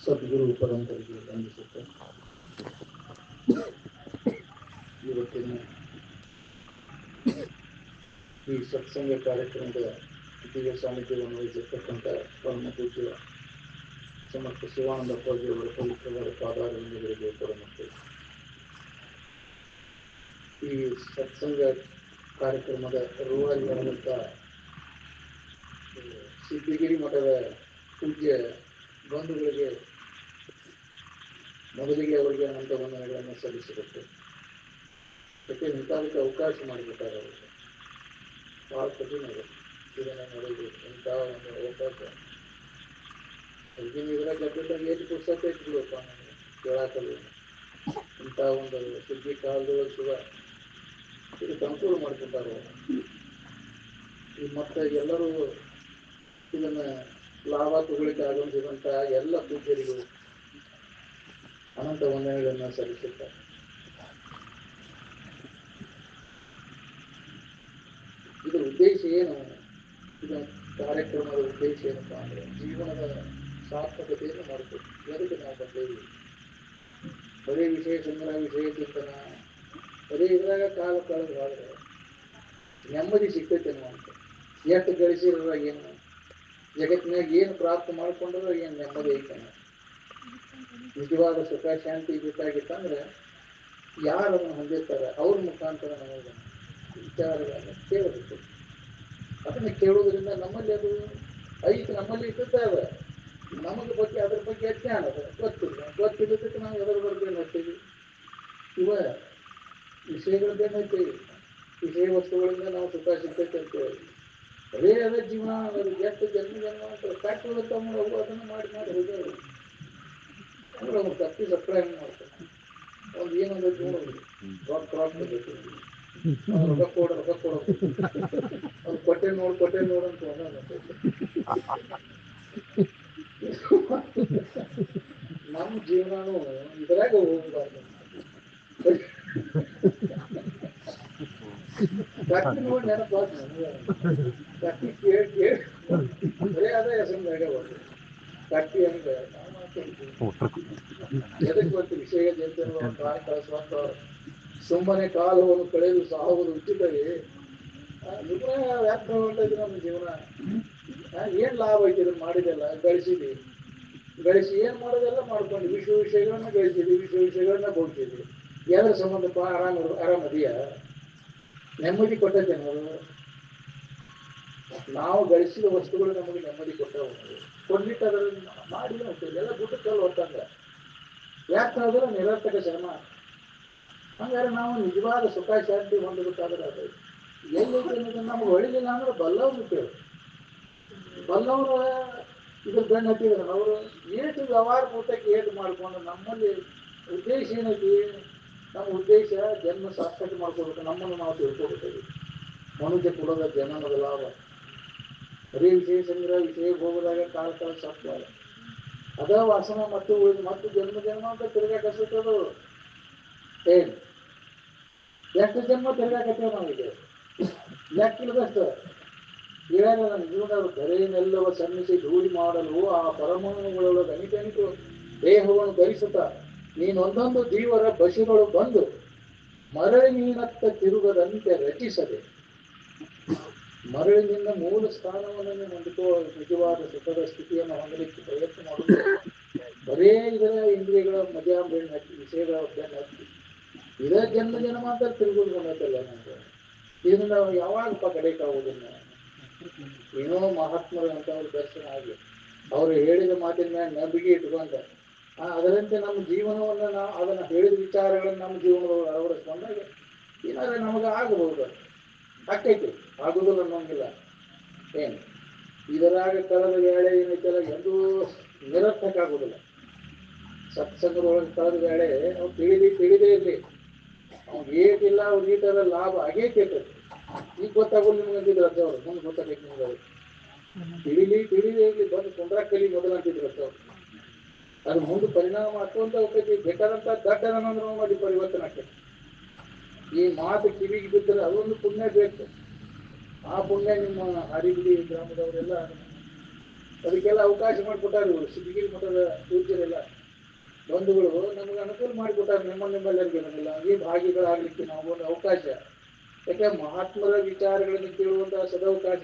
ಸದ್ಗುರು ಪರಂಪರೆಗೆ ವಂದಿಸುತ್ತೆ ಇವತ್ತಿನ ಈ ಸತ್ಸಂಗ ಕಾರ್ಯಕ್ರಮದ ದಿವ್ಯ ಸಾನ್ನಿಧ್ಯವನ್ನು ವಹಿಸಿರ್ತಕ್ಕಂಥ ಪರಮ ಪೂಜ್ಯ ಸಮರ್ಥ ಶಿವಾನಂದ ಅವರ ಪವಿತ್ರವಾದ ಪಾದಾರಗಳಿಗೆ ಪರಮಕ್ಕೆ ಈ ಸತ್ಸಂಗ ಕಾರ್ಯಕ್ರಮದ ರೂರಲ್ ಆದಂಥ ಸಿದ್ಧಗಿರಿ ಮಠದ ಪೂಜ್ಯ ಬಂಧುಗಳಿಗೆ ಮೊದಲಿಗೆ ಅವರಿಗೆ ಅನಂತ ವಂದನೆಗಳನ್ನು ಸಲ್ಲಿಸಬೇಕು. ಅದಕ್ಕೆ ಇಂಥದಕ್ಕೆ ಅವಕಾಶ ಅವರಿಗೆ ಭಾಳ ಕಠಿಣ ಇದೆ ಇದನ್ನು ನೋಡಬೇಕು ಇಂಥ ಒಂದು ಅವಕಾಶ. ಈಗಿನ ಇದ್ರಾಗ ಗದ್ದಲಾಗ ಎಲ್ಲಿ ಪುಸ್ತಕ ಇಟ್ಬಿಡಪ್ಪ ನನಗೆ ಕೇಳಾಕಲ್ಲ. ಇಂಥ ಒಂದು ಸುದ್ದಿ ಕಾಲದೊಳಗೆ ಸುದ ಇದು ಅನುಕೂಲ ಮಾಡಿಕೊಟ್ಟಾರೆ ಈ ಮತ್ತೆ ಎಲ್ಲರೂ ಇದನ್ನ ಲಾಭ ತಗೊಳ್ಳಿಕ್ಕೆ ಆಗಮಿಸಿದಂತ ಎಲ್ಲ ಪೂಜ್ಯರಿಗೂ ಅನಂತ ವಂದನೆಗಳನ್ನು ಸಲ್ಲಿಸುತ್ತಾರೆ. ಇದರ ಉದ್ದೇಶ ಏನು? ಇದು ಕಾರ್ಯಕ್ರಮದ ಉದ್ದೇಶ ಏನಪ್ಪಾ ಅಂದ್ರೆ ಜೀವನದ ಸಾರ್ಥಕತೆಯನ್ನು ಮಾಡಬೇಕು ಎದಕ್ಕೆ ನಾವು ಬಂದೇವಿ ಬರೀ ವಿಷಯ ಸಂಗ್ರಹ ವಿಷಯ ಚಿಂತನ, ಬರೀ ಇದ್ರಾಗ ಕಾಲ ಕಳೆದು ಹೋದ್ರೆ ನೆಮ್ಮದಿ ಸಿಗ್ತೈತೆ ಅಂತ ಎಷ್ಟು ಗಳಿಸಿರೋ ಏನು? ಜಗತ್ತಿನಾಗ ಏನು ಪ್ರಾಪ್ತ ಮಾಡ್ಕೊಂಡ್ರೆ ಏನು ನೆಮ್ಮದಿ ಐತೆ ನಿಜವಾದ ಸುಖ, ಶಾಂತಿ ಬೇಕಾಗಿತ್ತಂದ್ರೆ ಯಾರು ಅದನ್ನು ಹೊಂದಿರ್ತಾರೆ? ಅವ್ರ ಮುಖಾಂತರ ನಮಗೆ ವಿಚಾರಗಳನ್ನು ಕೇಳಬೇಕು. ಅದನ್ನು ಕೇಳೋದ್ರಿಂದ ನಮ್ಮಲ್ಲಿ ಅದು ಐದು ನಮ್ಮಲ್ಲಿ ಅದ ನಮಗೆ ಬಗ್ಗೆ, ಅದ್ರ ಬಗ್ಗೆ ಅಜ್ಞಾನ ಅದ ಗೊತ್ತಿಲ್ಲ. ಗೊತ್ತಿಲ್ಲದಕ್ಕೆ ನಾವು ಅದರ ಬಗ್ಗೆ ನೋಡ್ತೀವಿ ಇವ ವಿಷಯಗಳ ಹೇಳ್ತೀವಿ ವಿಷಯ ವಸ್ತುಗಳಿಂದ ನಾವು ಸುಖ ಸಿಗ್ತೈತೆ ಅಂತ ಹೇಳಿ ಅದೇ ಅದ ಜೀವನ ಎಷ್ಟು ಜನ್ಮ ಜನ್ಮ ಅಂತ ಫ್ಯಾಕ್ಟ್ರಿ ತಮ್ಮ ಅವು ಅದನ್ನು ಮಾಡಿ ಮಾಡಿ ಹೋಗೋರು ಅಂದ್ರೆ ಅವ್ರು ತಪ್ಪಿ ಸಪ್ಲೈ ಮಾಡ್ತಾರೆ ಅವ್ರು ಏನಂದ್ರೆ ನೋಡೋದು ರೊಕ್ಕ ರೊಕ್ಕ ಬೇಕು ಅವ್ರು ರೊಕ್ಕ ಕೊಡ ರೊಕ್ಕ ಕೊಡ ಅವ್ರು ಕೊಟ್ಟೆ ನೋಡು ಕೊಟ್ಟೆ ನೋಡು ಅಂತ ನಮ್ಮ ಜೀವನನು ಇದ್ರಾಗ ಹೋಗ್ಬಾರ್ದು ಕಟ್ಟಿ ನೋಡಿ ನೆನಪಾಗ ಕಟ್ಟಿ ಕೇಳಿ ಕೇಳಿ ಬರೇ ಅದೇ ಹೆಸರಿನಾಗ ಬರ್ದು ಕಟ್ಟಿ ಅಂದ್ರೆ ನಾವು ಮಾತಾಡ್ತೀವಿ ವಿಷಯ ಸುಮ್ಮನೆ ಕಾಲವನ್ನು ಕಳೆದು ಸಾಹುವುದು ಉಚಿತವೇ ನಿಜ ಯಾಕೆ ಹೊಂಟೈತಿ ನಮ್ಮ ಜೀವನ? ಏನು ಲಾಭ ಐತಿ ಮಾಡಿದೆಲ್ಲ ಗಳಿಸಿದ್ವಿ ಗಳಿಸಿ ಏನ್ ಮಾಡೋದೆಲ್ಲ ಮಾಡ್ಕೊಂಡು ವಿಶ್ವ ವಿಷಯಗಳನ್ನ ಗಳಿಸಿದ್ವಿ ವಿಶ್ವ ವಿಷಯಗಳನ್ನ ಕೊಡ್ತಿದ್ವಿ ಯಾವ್ದ್ರ ಸಂಬಂಧಪ್ಪ ಆರಾಮ ಆರಾಮದಿಯ ನೆಮ್ಮದಿ ಕೊಟ್ಟದ್ದೇನೋ ನಾವು ಗಳಿಸಿದ ವಸ್ತುಗಳು ನಮಗೆ ನೆಮ್ಮದಿ ಕೊಟ್ಟವು ಕೊಡ್ಲಿಕ್ಕೆ ಅದರಲ್ಲಿ ಮಾಡಿ ಎಲ್ಲ ಗುಡ್ಡ ಕಲ್ಲು ಹೊತ್ತಂಗ ನಿರರ್ಥಕ ಶ್ರಮ ಹಂಗಾರೆ ನಾವು ನಿಜವಾದ ಸುಖ, ಶಾಂತಿ ಹೊಂದಬೇಕಾದ್ರೆ ಅದು ಎಲ್ಲಿದೆ ನಮ್ಗೆ ಹೊಳಿಲಿಲ್ಲ ಅಂದ್ರೆ ಬಲ್ಲವ್ರು ಕೇಳಿ ಬಲ್ಲವರು ಇದ್ರ ಹತ್ತಿದ್ರು ಅವರು ಏಟು ವ್ಯವಹಾರ ಪೂರ್ತಕ್ಕೆ ಏಟು ಮಾಡ್ಕೊಂಡು ನಮ್ಮಲ್ಲಿ ಉದ್ದೇಶ ಏನೈತಿ? ನಮ್ಮ ಉದ್ದೇಶ ಜನ್ಮ ಸಾಕಷ್ಟು ಮಾಡ್ಕೋಬೇಕು ನಮ್ಮನ್ನು ನಾವು ತಿಳ್ಕೊಬೇಕು ಮನುಷ್ಯ ಕೊಡೋದ ಜನ ಲಾಭ. ಬರೀ ವಿಷಯ ಸಂಗ್ರಹ ವಿಜಯ ಹೋಗೋದಾಗ ಕಾಲ ಕಾಲ ಸಾಕ್ತಾರೆ ಅದ ವಾಸನ ಮತ್ತು ಉಳಿದು ಮತ್ತು ಜನ್ಮ ಜನ್ಮ ಅಂತ ತಿರ್ಗಾಕಸುತ್ತದು ಏನ್? ಎಷ್ಟು ಜನ್ಮ ತಿರ್ಗಾಕತ್ತೇವೆ ನಾವೀಗ ಲೆಕ್ಕಿಲ್ಲದಷ್ಟು. ಹೇಳ್ಯಾರ ನನ್ನ ಜೀವನದ ಕರೆಯನ್ನೆಲ್ಲವ ಸನ್ನಿಸಿ ಧೂಳಿ ಮಾಡಲು ಆ ಪರಮಾಣುಗಳೊಳಗೆ ಅನಿತನಿತು ದೇಹವನ್ನು ಧರಿಸುತ್ತ. ನೀನೊಂದೊಂದು ಜೀವರ ಬಸಿಗಳು ಬಂದು ಮರಳಿನತ್ತ ತಿರುಗದಂತೆ ರಚಿಸದೆ ಮರಳಿನಿಂದ ಮೂಲ ಸ್ಥಾನವನ್ನು ಹೊಂದಿಕೋ ನಿಜವಾದ ಸುಖದ ಸ್ಥಿತಿಯನ್ನು ಹೊಂದಲಿಕ್ಕೆ ಪ್ರಯತ್ನ ಮಾಡುವುದು. ಬರೇ ಇದರ ಇಂದ್ರಿಯಗಳ ಮಜಾ ಬೆಣ್ಣೆ ಹಚ್ಚಿ ವಿಷಯಗಳ ಬೆಣ್ಣೆ ಹಚ್ಚಿ ಜನ್ಮ ಜನ್ಮ ಅಂತ ತಿರುಗುದು ಬಂದೈತಲ್ಲ ನಮ್ಗೆ ಇದನ್ನು ನಾವು ಯಾವಾಗಪ್ಪ ಕಡೆಕಾಗುವುದಿಲ್ಲ ಏನೋ ಮಹಾತ್ಮರು ಅಂತವ್ರ ದರ್ಶನ ಆಗಲಿ. ಅವರು ಹೇಳಿದ ಮಾತಿನ ನಂಬಿಕೆ ಇಟ್ಕೊಂಡ. ಅದರಂತೆ ನಮ್ಮ ಜೀವನವನ್ನು ನಾವು ಅದನ್ನು ಹೇಳಿದ ವಿಚಾರಗಳನ್ನು ನಮ್ಮ ಜೀವನದೊಳಗೆ ಅಳವಡಿಸ್ಕೊಂಡಾಗ ಏನಾದ್ರೆ ನಮಗೆ ಆಗಬಹುದು ಆಕೈತಿ ಆಗುದಿಲ್ಲ ಅನ್ನೋಂಗಿಲ್ಲ ಏನು? ಇದರಾಗ ಕಳೆದ ವೇಳೆ ಏನೈತಲ್ಲ ಎಂದೂ ನಿರರ್ಥಕ ಆಗುದಿಲ್ಲ ಸತ್ಸಂಗದೊಳಗೆ ಕಳೆದ ವೇಳೆ ಅವ್ನು ತಿಳಿದಿ, ತಿಳಿದೇ ಇರಲಿ. ಅವ್ನು ಏಟಿಲ್ಲ ಅವ್ರು ಥರ ಲಾಭ ಆಗೈತಿ ಈಗ ಗೊತ್ತಾಗೋದು ನಿಮ್ಗೆ ಅಂತಿದ್ರು ಅಜ್ಜವ್ರು ಮುಂದೆ ಗೊತ್ತಾಗೈತಿ ನಿಮ್ಗೆ ಅವ್ರು. ತಿಳಿಲಿ, ತಿಳಿದೇ ಇರಲಿ. ಬಂದು ಕುಂದ್ರ ಕಲಿ ಮೊದಲು ಅಂತಿದ್ರು ಅಜ್ಜವ್ರು ಅದು ಮುಂದೆ ಪರಿಣಾಮ ಹಾಕುವಂತ ಹೋಗ್ತೈತಿ ಬೇಕಾದಂತ ದಡ್ಡ ಅನ್ನೋದ್ರ ಮಾಡಿ ಪರಿವರ್ತನೆ ಆಕೈತಿ ಈ ಮಾತು ಕಿವಿಗೆ ಬಿದ್ದರೆ ಅದೊಂದು ಪುಣ್ಯ ಬೇಕು. ಆ ಪುಣ್ಯ ನಿಮ್ಮ ಹರಿಬಿಡಿ ಗ್ರಾಮದವರೆಲ್ಲ ಅದಕ್ಕೆಲ್ಲ ಅವಕಾಶ ಮಾಡಿಕೊಟ್ಟಾರ. ಇವರು ಸಿದ್ಧಗಿರಿ ಮಠದ ಬಂಧುಗಳು ನಮಗೆ ಅನುಕೂಲ ಮಾಡಿಕೊಟ್ಟಾರೆ. ನಿಮ್ಮ ನಿಮ್ಮೆಲ್ಲರಿಗೆ ನಮಗೆಲ್ಲ ಈ ಭಾಗಿಗಳಾಗಲಿಕ್ಕೆ ನಾವು ಒಂದು ಅವಕಾಶ. ಯಾಕೆ ಮಹಾತ್ಮರ ವಿಚಾರಗಳನ್ನು ಕೇಳುವಂತಹ ಸದವಕಾಶ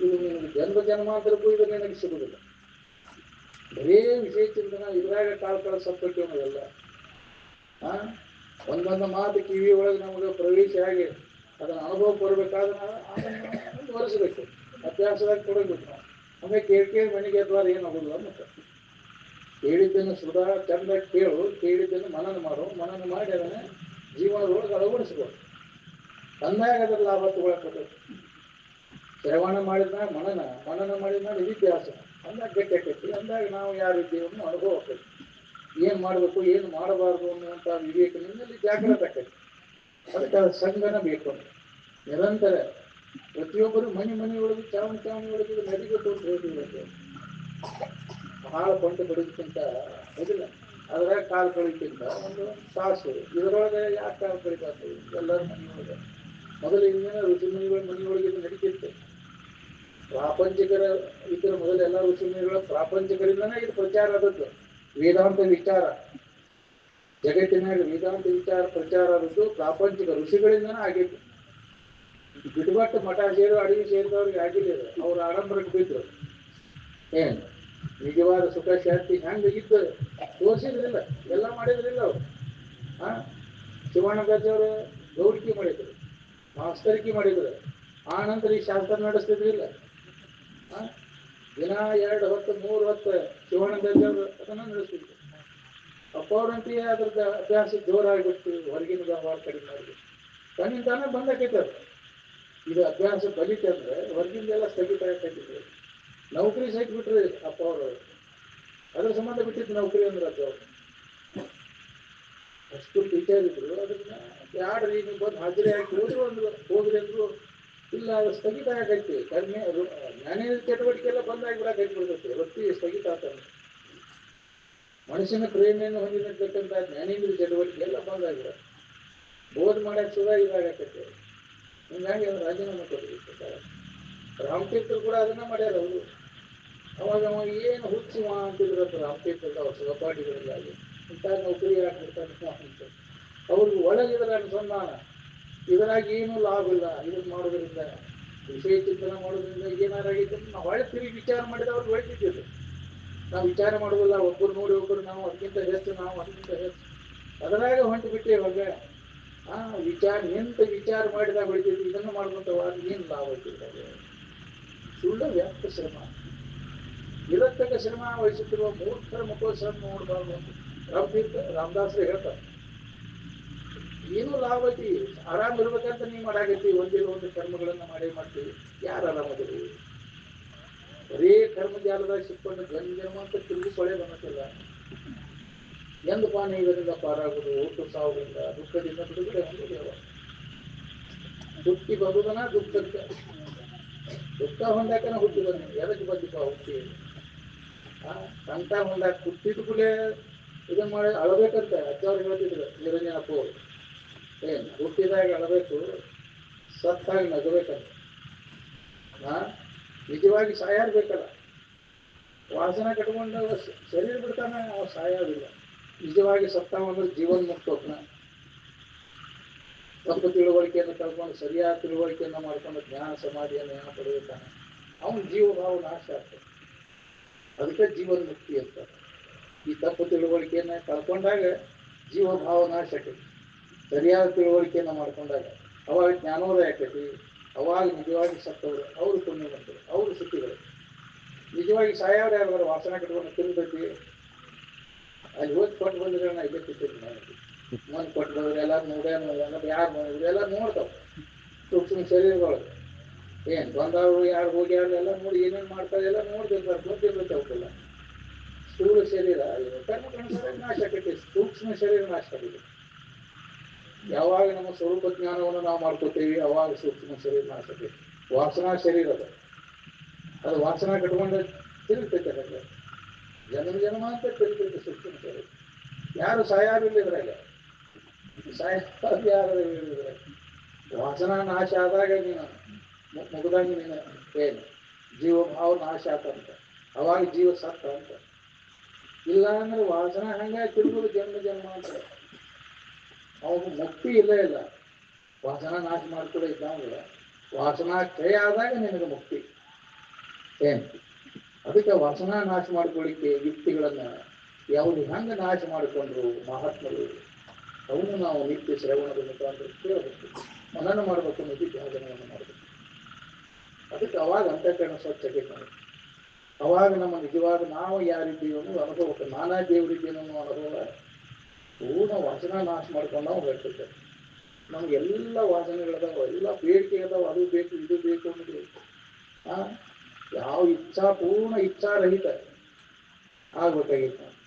ಇದು ನಿಮಗೆ ಜನ್ಮ ಜನ್ಮಾಂತರಕ್ಕೂ ಇದು ನಿನಗೆ ಸಿಗುದಿಲ್ಲ ಬರೀ ವಿಷಯ ಚಿಂತನ ಇದ್ರಾಗ ಕಾಳು ಕಾಳು ಸಪ್ಪಟ್ಟು ಅನ್ನೋದಲ್ಲ. ಆ? ಒಂದೊಂದು ಮಾತು ಕಿವಿ ಒಳಗೆ ನಮಗೆ ಪ್ರವೇಶ ಆಗಿ ಅದನ್ನು ಅನುಭವ ಬರಬೇಕಾದ್ರೆ ನಾವು ಅದನ್ನು ಮುಂದುವರಿಸಬೇಕು. ಅಭ್ಯಾಸದಾಗ ಕೊಡಬೇಕು ನಾವು ಆಮೇಲೆ ಕೇಳಿ ಕೇಳಿ ಮನೆಗೆ ಅಥವಾ ಏನಾಗೋದಿಲ್ಲ ಮತ್ತೆ. ಕೇಳಿದ್ದನ್ನು ಸುಧಾ ಚಂದ ಕೇಳು, ಕೇಳಿದ್ದನ್ನು ಮನನ ಮಾಡು, ಮನನ ಮಾಡಿ ಅದನ್ನ ಜೀವನದೊಳಗೆ ಅಳವಡಿಸ್ಬೋದು ತಂದಾಗ ಅದರ ಲಾಭ ತಗೊಳಕ್ಕೆ ಶ್ರವಣ ಮಾಡಿದ ಮನನ ಮನನ ಮಾಡಿದ ನಿಧಿಧ್ಯಾಸ ಅಂದಾಗ ಗಟ್ಟಿ ಅಂದಾಗ ನಾವು ಯಾವ ರೀತಿಯನ್ನು ಅನುಭವ ಆಕೈತಿ ಏನು ಮಾಡಬೇಕು, ಏನು ಮಾಡಬಾರ್ದು ಅನ್ನುವಂಥ ವಿವೇಕ ನಿಮ್ಮಲ್ಲಿ ಜಾಗ್ರತೆ ಆಗ್ತದೆ ಅದಕ್ಕೆ ಅದು ಸಂಗನ ಬೇಕು. ನಿರಂತರ ಪ್ರತಿಯೊಬ್ಬರು ಮನೆ ಮನೆಯೊಳಗೆ, ಚಾವಣಿ ಚಾವಣಿ ಒಳಗೆ ನಡಿಬೇಕು ಅಂತ ಹೇಳ್ತೀವಿ ಬಹಳ ಕೊಂಡು ಬಡೋದಕ್ಕಿಂತ ಹೌದಿಲ್ಲ ಅದ್ರಾಗ ಕಾಲು ಕಳಿಕ್ಕಿಂತ ಒಂದು ತಾಸು ಇದರೊಳಗೆ ಯಾಕೆ ಕಾಲು ಕಳಿಬಾರ್ದು ಎಲ್ಲರ ಮನೆಯೊಳಗೆ. ಮೊದಲು ಇಂದಿನ ಋಷಿ ಮುನಿಗಳ ಮನೆಯೊಳಗೆ ನಡೀತಿತ್ತು. ಪ್ರಾಪಂಚಿಕರ ಇದ್ರ ಮೊದಲು ಎಲ್ಲ ಋತು ಮನೆಗಳು ಪ್ರಾಪಂಚಿಕರಿಂದನೇ ಇದು ಪ್ರಚಾರ ಆದದ್ದು. ವೇದಾಂತ ವಿಚಾರ. ಜಗತ್ತಿನಾಗ ವೇದಾಂತ ವಿಚಾರ ಪ್ರಚಾರ ಅನ್ನೋದು ಪ್ರಾಪಂಚಿಕ ಋಷಿಗಳಿಂದನೇ ಆಗಿತ್ತು. ಬಿಡುಗಟ್ಟು ಮಠ ಸೇರು ಅಡಿಗೆ ಸೇರಿದವ್ರಿಗೆ ಆಗಿಲ್ಲ. ಅವ್ರ ಆಡಂಬರಕ್ಕೆ ಬಿದ್ದರು ಏನು? ನಿಜವಾದ ಸುಖ, ಶಾಂತಿ ಹೆಂಗೆ ಇದ್ದು ತೋರಿಸಿದ್ರಿಲ್ಲ. ಎಲ್ಲ ಮಾಡಿದ್ರಿಲ್ಲ ಅವ್ರು. ಹಾ ಶಿವಾನಂದಾಜವರು ಗೌಡಿಕೆ ಮಾಡಿದ್ರು. ಮಾಸ್ತರಿಕೆ ಮಾಡಿದ್ರು. ಆ ನಂತರ ಈ ಶಾಸ್ತ್ರ ನಡೆಸ್ತಿದ್ರಿಲ್ಲ. ಹಾ ದಿನ ಎರಡು ಹೊತ್ತು, ಮೂರು ಹೊತ್ತು ಶಿವಾನಂದಾಜವರು ಅದನ್ನ ಅದನ್ನು ನಡೆಸಿದ್ರು. ಅವ್ರಂತೆಯೇ ಅದ್ರದ್ದು ಅಭ್ಯಾಸ ಜೋರಾಗಿಬಿಡ್ತು ಹೊರಗಿನ ವ್ಯವಹಾರ ಕಡಿಮೆ ಮಾಡಿ ತನ್ನಿಂದ ತಾನೇ ಬಂದ ಅದು ಇದು ಅಭ್ಯಾಸ ಬಲಿತಂದ್ರೆ ಹೊರಗಿಂದೆಲ್ಲ ಸ್ಥಗಿತ ಆಗ್ತೈತಿದ್ರು ನೌಕರಿ ಸಹಿತ ಬಿಟ್ರಿ ಅಪ್ಪ ಅವರು. ಅದ್ರ ಸಂಬಂಧ ಬಿಟ್ಟಿದ್ದು ನೌಕರಿ ಅಂದ್ರೆ ಅದು. ಅಷ್ಟು ಟೀಚರ್ ಇದ್ರು ಅದನ್ನ ಯಾಡ್ರಿ ನೀವು ಬಂದು ಹಾಜರಿ ಹಾಕಿ ಹೋದ್ರು ಅಂದ್ರು ಹೋದ್ರಿ ಅಂದ್ರು ಇಲ್ಲ ಸ್ಥಗಿತ ಆಗೈತಿ. ಕಡಿಮೆ ಜ್ಞಾನೇಂದ್ರ ಚಟುವಟಿಕೆ ಎಲ್ಲ ಬಂದಾಗಿ ಬಿಡಕ್ಕೆ ಬಿಡ್ತೈತಿ ವೃತ್ತಿ ಸ್ಥಗಿತ ಆಗ್ತಾನೆ. ಮನುಷ್ಯನ ಪ್ರೇಮೆಯನ್ನು ಹೊಂದಿರತಕ್ಕಂಥ ಜ್ಞಾನೇಂದ್ರ ಚಟುವಟಿಕೆ ಎಲ್ಲ ಬಂದಾಗಿಬಿಡ ಬೋಧ ಮಾಡಕ್ಕೆ ಸುಧಾ ಇದಾಗತ್ತೆ. ಹಿಂಗಾಗಿ ಅವ್ರು ರಾಜೀನಾಮೆ ಕೊಟ್ಟಿರ್ತಾರೆ ರಾಮತೀರ್ಥರು ಕೂಡ ಅದನ್ನ ಮಾಡ್ಯಾರ ಅವರು. ಅವಾಗ ಅವ ಏನು ಹುಚ್ಚುವ ಅಂತಿದ್ರು ಅಂತ ರಾಮತೀರ್ಥದ ಅವ್ರ ಸಹಪಾಠಿಗಳಿಗಾಗಿ. ಇಂಥ ನೌಕರಿ ಹಾಕ್ಬಿಡ್ತಾರೆ ಅವ್ರಿಗೆ ಒಳಗಿದ್ರೆ ಅನುಸಂಧಾನ ಇದರಾಗ ಏನು ಲಾಭ ಇಲ್ಲ. ಇದನ್ನ ಮಾಡೋದ್ರಿಂದ ವಿಷಯ ಚಿಂತನೆ ಮಾಡೋದ್ರಿಂದ ಏನಾರಾಗಿತ್ತು ನಾವು ಹೊಳೆ ತಿರುಗಿ ವಿಚಾರ ಮಾಡಿದ ಅವ್ರು ಹೊಳಿತಿದ್ದಿಲ್ಲ ನಾವು ವಿಚಾರ ಮಾಡೋದಿಲ್ಲ ಒಬ್ಬರು ನೋಡಿ ಒಬ್ಬರು ನಾವು ಅದಕ್ಕಿಂತ ಹೆಚ್ಚು, ನಾವು ಅದಕ್ಕಿಂತ ಹೆಚ್ಚು. ಅದರಾಗ ಹೊಂಟು ಬಿಟ್ಟೆ ಇವಾಗ, ಆ ವಿಚಾರ, ಎಂತ ವಿಚಾರ ಮಾಡಿದಾಗ ಹೊಳಿತಿದ್ವಿ ಇದನ್ನು ಮಾಡ್ಕೊಂತವಾಗ ಏನು ಲಾಭ ಐತಿ ಸುಳ್ಳ ವ್ಯಾಪ್ತ ಶ್ರಮ. ನಿರರ್ಥಕ ಶ್ರಮ ವಹಿಸುತ್ತಿರುವ ಮೂರ್ಖರ ಮುಖೋತ್ಸವ ನೋಡಬಾರ್ದು ಅಂತ ರಾಮದಾಸರು ಹೇಳ್ತಾರೆ. ಏನು ಲಾಭ ಐತಿ ಆರಾಮ್ ಇರ್ಬೇಕಂತ ನೀವು ಮಾಡಾಕೈತಿ ಒಂದಿನ ಒಂದು ಕರ್ಮಗಳನ್ನ ಮಾಡೇ ಮಾಡ್ತೀವಿ ಯಾರು ಆರಾಮದಿರಿ ಬರೀ ಕರ್ಮ ಜಾಲದಾಗ ಸಿಕ್ಕೊಂಡು ಜನ್ಮ ಜನ್ಮ ಅಂತ ತಿರುಗಿ ಸೊಳೆ ಬಂದಿಲ್ಲ ಎಂದು ಪಾನಿ ಇದರಿಂದ ಪಾರಾಗುದು? ಹುಟ್ಟು ಸಾವುಗಳಿಂದ ದುಃಖದಿಂದ ಬಿಡುಗಡೆ ಒಂದು ದೇವ ದುಃಖಿ ದುಃಖಕ್ಕೆ. ದುಃಖ ಹೊಂದಾಕನ ಹುಟ್ಟಿ ಬಂದ ಎದಕ್ಕೆ ಬಂದಿಪ್ಪ ಹುಟ್ಟಿ? ಕಂಠ ಹೊಂದಾಕ ಹುಟ್ಟಿದ ಕೂಡಲೇ ಇದನ್ನ ಮಾಡಿ ಅಳಬೇಕಂತ ಅಜ್ಜವ್ರು ಹೇಳ್ತಿದ್ರು. ನಿರಂಜನಪ್ಪ ಅವ್ರು. ಹುಟ್ಟಿದಾಗ ಅಳಬೇಕು, ಸತ್ತಾಗಿ ನಗಬೇಕಲ್ಲ. ಹಾ ನಿಜವಾಗಿ ಸಾಯಾರ್ ಬೇಕಲ್ಲ. ವಾಸನ ಕಟ್ಕೊಂಡು ಶರೀರ ಬಿಡ್ತಾನೆ, ಅವ ಸಾಯೋದಿಲ್ಲ ನಿಜವಾಗಿ ಸತ್ತಾವ ಅಂದ್ರೆ ಜೀವನ್ ಮುಕ್ತೋಗ್ನ ತಪ್ಪು ತಿಳುವಳಿಕೆಯನ್ನು ಕಳ್ಕೊಂಡು, ಸರಿಯಾದ ತಿಳುವಳಿಕೆಯನ್ನು ಮಾಡ್ಕೊಂಡು ಜ್ಞಾನ ಸಮಾಧಿಯನ್ನು ಏನೋ ಪಡೆಯುತ್ತಾನೆ? ಅವನ ಜೀವಭಾವ ನಾಶ ಆಗ್ತದೆ. ಅದಕ್ಕೆ ಜೀವನ್ ಮುಕ್ತಿ ಅಂತ ಈ ತಪ್ಪು ತಿಳುವಳಿಕೆಯನ್ನು ಕಳ್ಕೊಂಡಾಗ ಜೀವ ಭಾವ ನಾಶ ಆಕೈತಿ ಸರಿಯಾದ ತಿಳುವಳಿಕೆಯನ್ನು ಮಾಡ್ಕೊಂಡಾಗ ಅವಾಗ ಜ್ಞಾನೋದಯ ಆಕೈತಿ, ಅವಾಗ ನಿಜವಾಗಿ ಸತ್ತವರು, ಅವರು ಪುಣ್ಯವಂತರು ಅವರು ಸುಖಿಗಳು. ನಿಜವಾಗಿ ಸಾಯವ್ರು ಯಾರು ವಾಸನ ಕಟ್ಕೊಂಡು ತಿರುಗೈತಿ ಅಲ್ಲಿ ಹೋಗಿ ಕೊಟ್ಟು ಬಂದ್ರೆ ನಾ ಇದೇ ಕೂತಿದ್ದೀನಿ ನನಗೆ ಮನ್ ಕೊಟ್ಟು ಎಲ್ಲ ನೋಡೇ ಎಲ್ಲ ಯಾರು ನೋಡಿದ್ರು ಎಲ್ಲ ನೋಡ್ತಾವ. ಸೂಕ್ಷ್ಮ ಶರೀರದೊಳಗೆ. ಏನ್ ಬಂದವರು ಯಾರು ಹೋಗ್ಯಾರ ಎಲ್ಲ ನೋಡಿ ಏನೇನು ಮಾಡ್ತಾರೆ ಎಲ್ಲ ನೋಡ್ಬೇಕು ಗೊತ್ತಿರ್ತೈತೆ ಅವಕ್ಕೆಲ್ಲ ಸ್ಥೂಲ ಶರೀರ ಕಣ್ಣು ಕಣಸರ ನಾಶ ಆಕೈತಿ, ಸೂಕ್ಷ್ಮ ಶರೀರ ನಾಶ ಆಗಿದೆ. ಯಾವಾಗ ನಮ್ಮ ಸ್ವರೂಪ ಜ್ಞಾನವನ್ನು ನಾವು ಮಾಡ್ಕೋತೀವಿ, ಅವಾಗ ಸೂಕ್ಷ್ಮ ಶರೀರ ಆಕೈತಿ ವಾಸನಾ ಶರೀರ ಅದು. ಅದು ವಾಸನಾ ಕಟ್ಕೊಂಡು ತಿರುಗ್ತೈತೆ ಅದಕ್ಕೆ ಜನ್ಮ ಜನ ಮಾತ್ರ ತಿರುಗ್ತೈತೆ ಸೂಕ್ಷ್ಮ ಶರೀರ. ಯಾರು ಸಾಯಾರಿಲ್ಲ ಇದ್ರಾಗ. ಯಾರು ವಾಚನ ನಾಶ ಆದಾಗ ನೀನು ಮುಗ್ದಾಗ ನೀನು ಏನು? ಜೀವಭಾವ ನಾಶ ಆತಂತ ಅವಾಗ ಜೀವ ಸತ್ತ ಅಂತ. ಇಲ್ಲ ಅಂದ್ರೆ ವಾಸನಾ ಹಂಗೆ ತಿರುಗುದು ಜನ್ಮ ಜನ್ಮ ಅಂತ. ಅವಾಗ ಮುಕ್ತಿ ಇಲ್ಲೇ ಇಲ್ಲ. ವಾಸನ ನಾಶ ಮಾಡ್ಕೊಡ ಇದ್ದಂಗೆ ವಾಸನಾ ಕ್ಷಯ ಆದಾಗ ನಿನಗೆ ಮುಕ್ತಿ. ಏನು? ಅದಕ್ಕೆ ವಾಸನಾ ನಾಶ ಮಾಡ್ಕೊಳ್ಳಿಕ್ಕೆ ಯುಕ್ತಿಗಳನ್ನ ಯಾವುದು ಹೆಂಗೆ ನಾಶ ಮಾಡಿಕೊಂಡ್ರು ಮಹಾತ್ಮರು? ಅವನು ನಾವು ನಿತ್ಯ ಶ್ರವಣದ ಮುಖಾಂತರ ಕೇಳಬೇಕು. ಮನನ ಮಾಡಬೇಕು ಅನ್ನೋದು ಧ್ಯಾನವನ್ನು ಮಾಡಬೇಕು. ಅದಕ್ಕೆ ಅವಾಗ ಅಂತಃಕರಣ ಸ್ವಚ್ಛತೆ ಮಾಡಿ. ಅವಾಗ ನಮ್ಮ ನಿಜವಾದ ನಾವು ಯಾರಿದ್ದೀವಿ ಅನ್ನೋದು ಅನುಭವಕ್ಕೆ ನಾನಾ ದೇವರಿದ್ದೇನೆ ಅನ್ನೋ ಅನುಭವ ಪೂರ್ಣ ವಾಚನ ನಾಶ ಮಾಡ್ಕೊಂಡು ನಾವು ನಮ್ಗೆ ಎಲ್ಲ ವಾಸನೆಗಳದಾವ ಎಲ್ಲ ಬೇಡಿಕೆ ಅದಾವ ಅದು ಬೇಕು, ಇದು ಬೇಕು ಅನ್ನೋದು. ಆ? ಯಾವ ಇಚ್ಛಾ, ಪೂರ್ಣ ಇಚ್ಛಾರಹಿತ ಆಗ್ಬೇಕಾಗಿತ್ತು.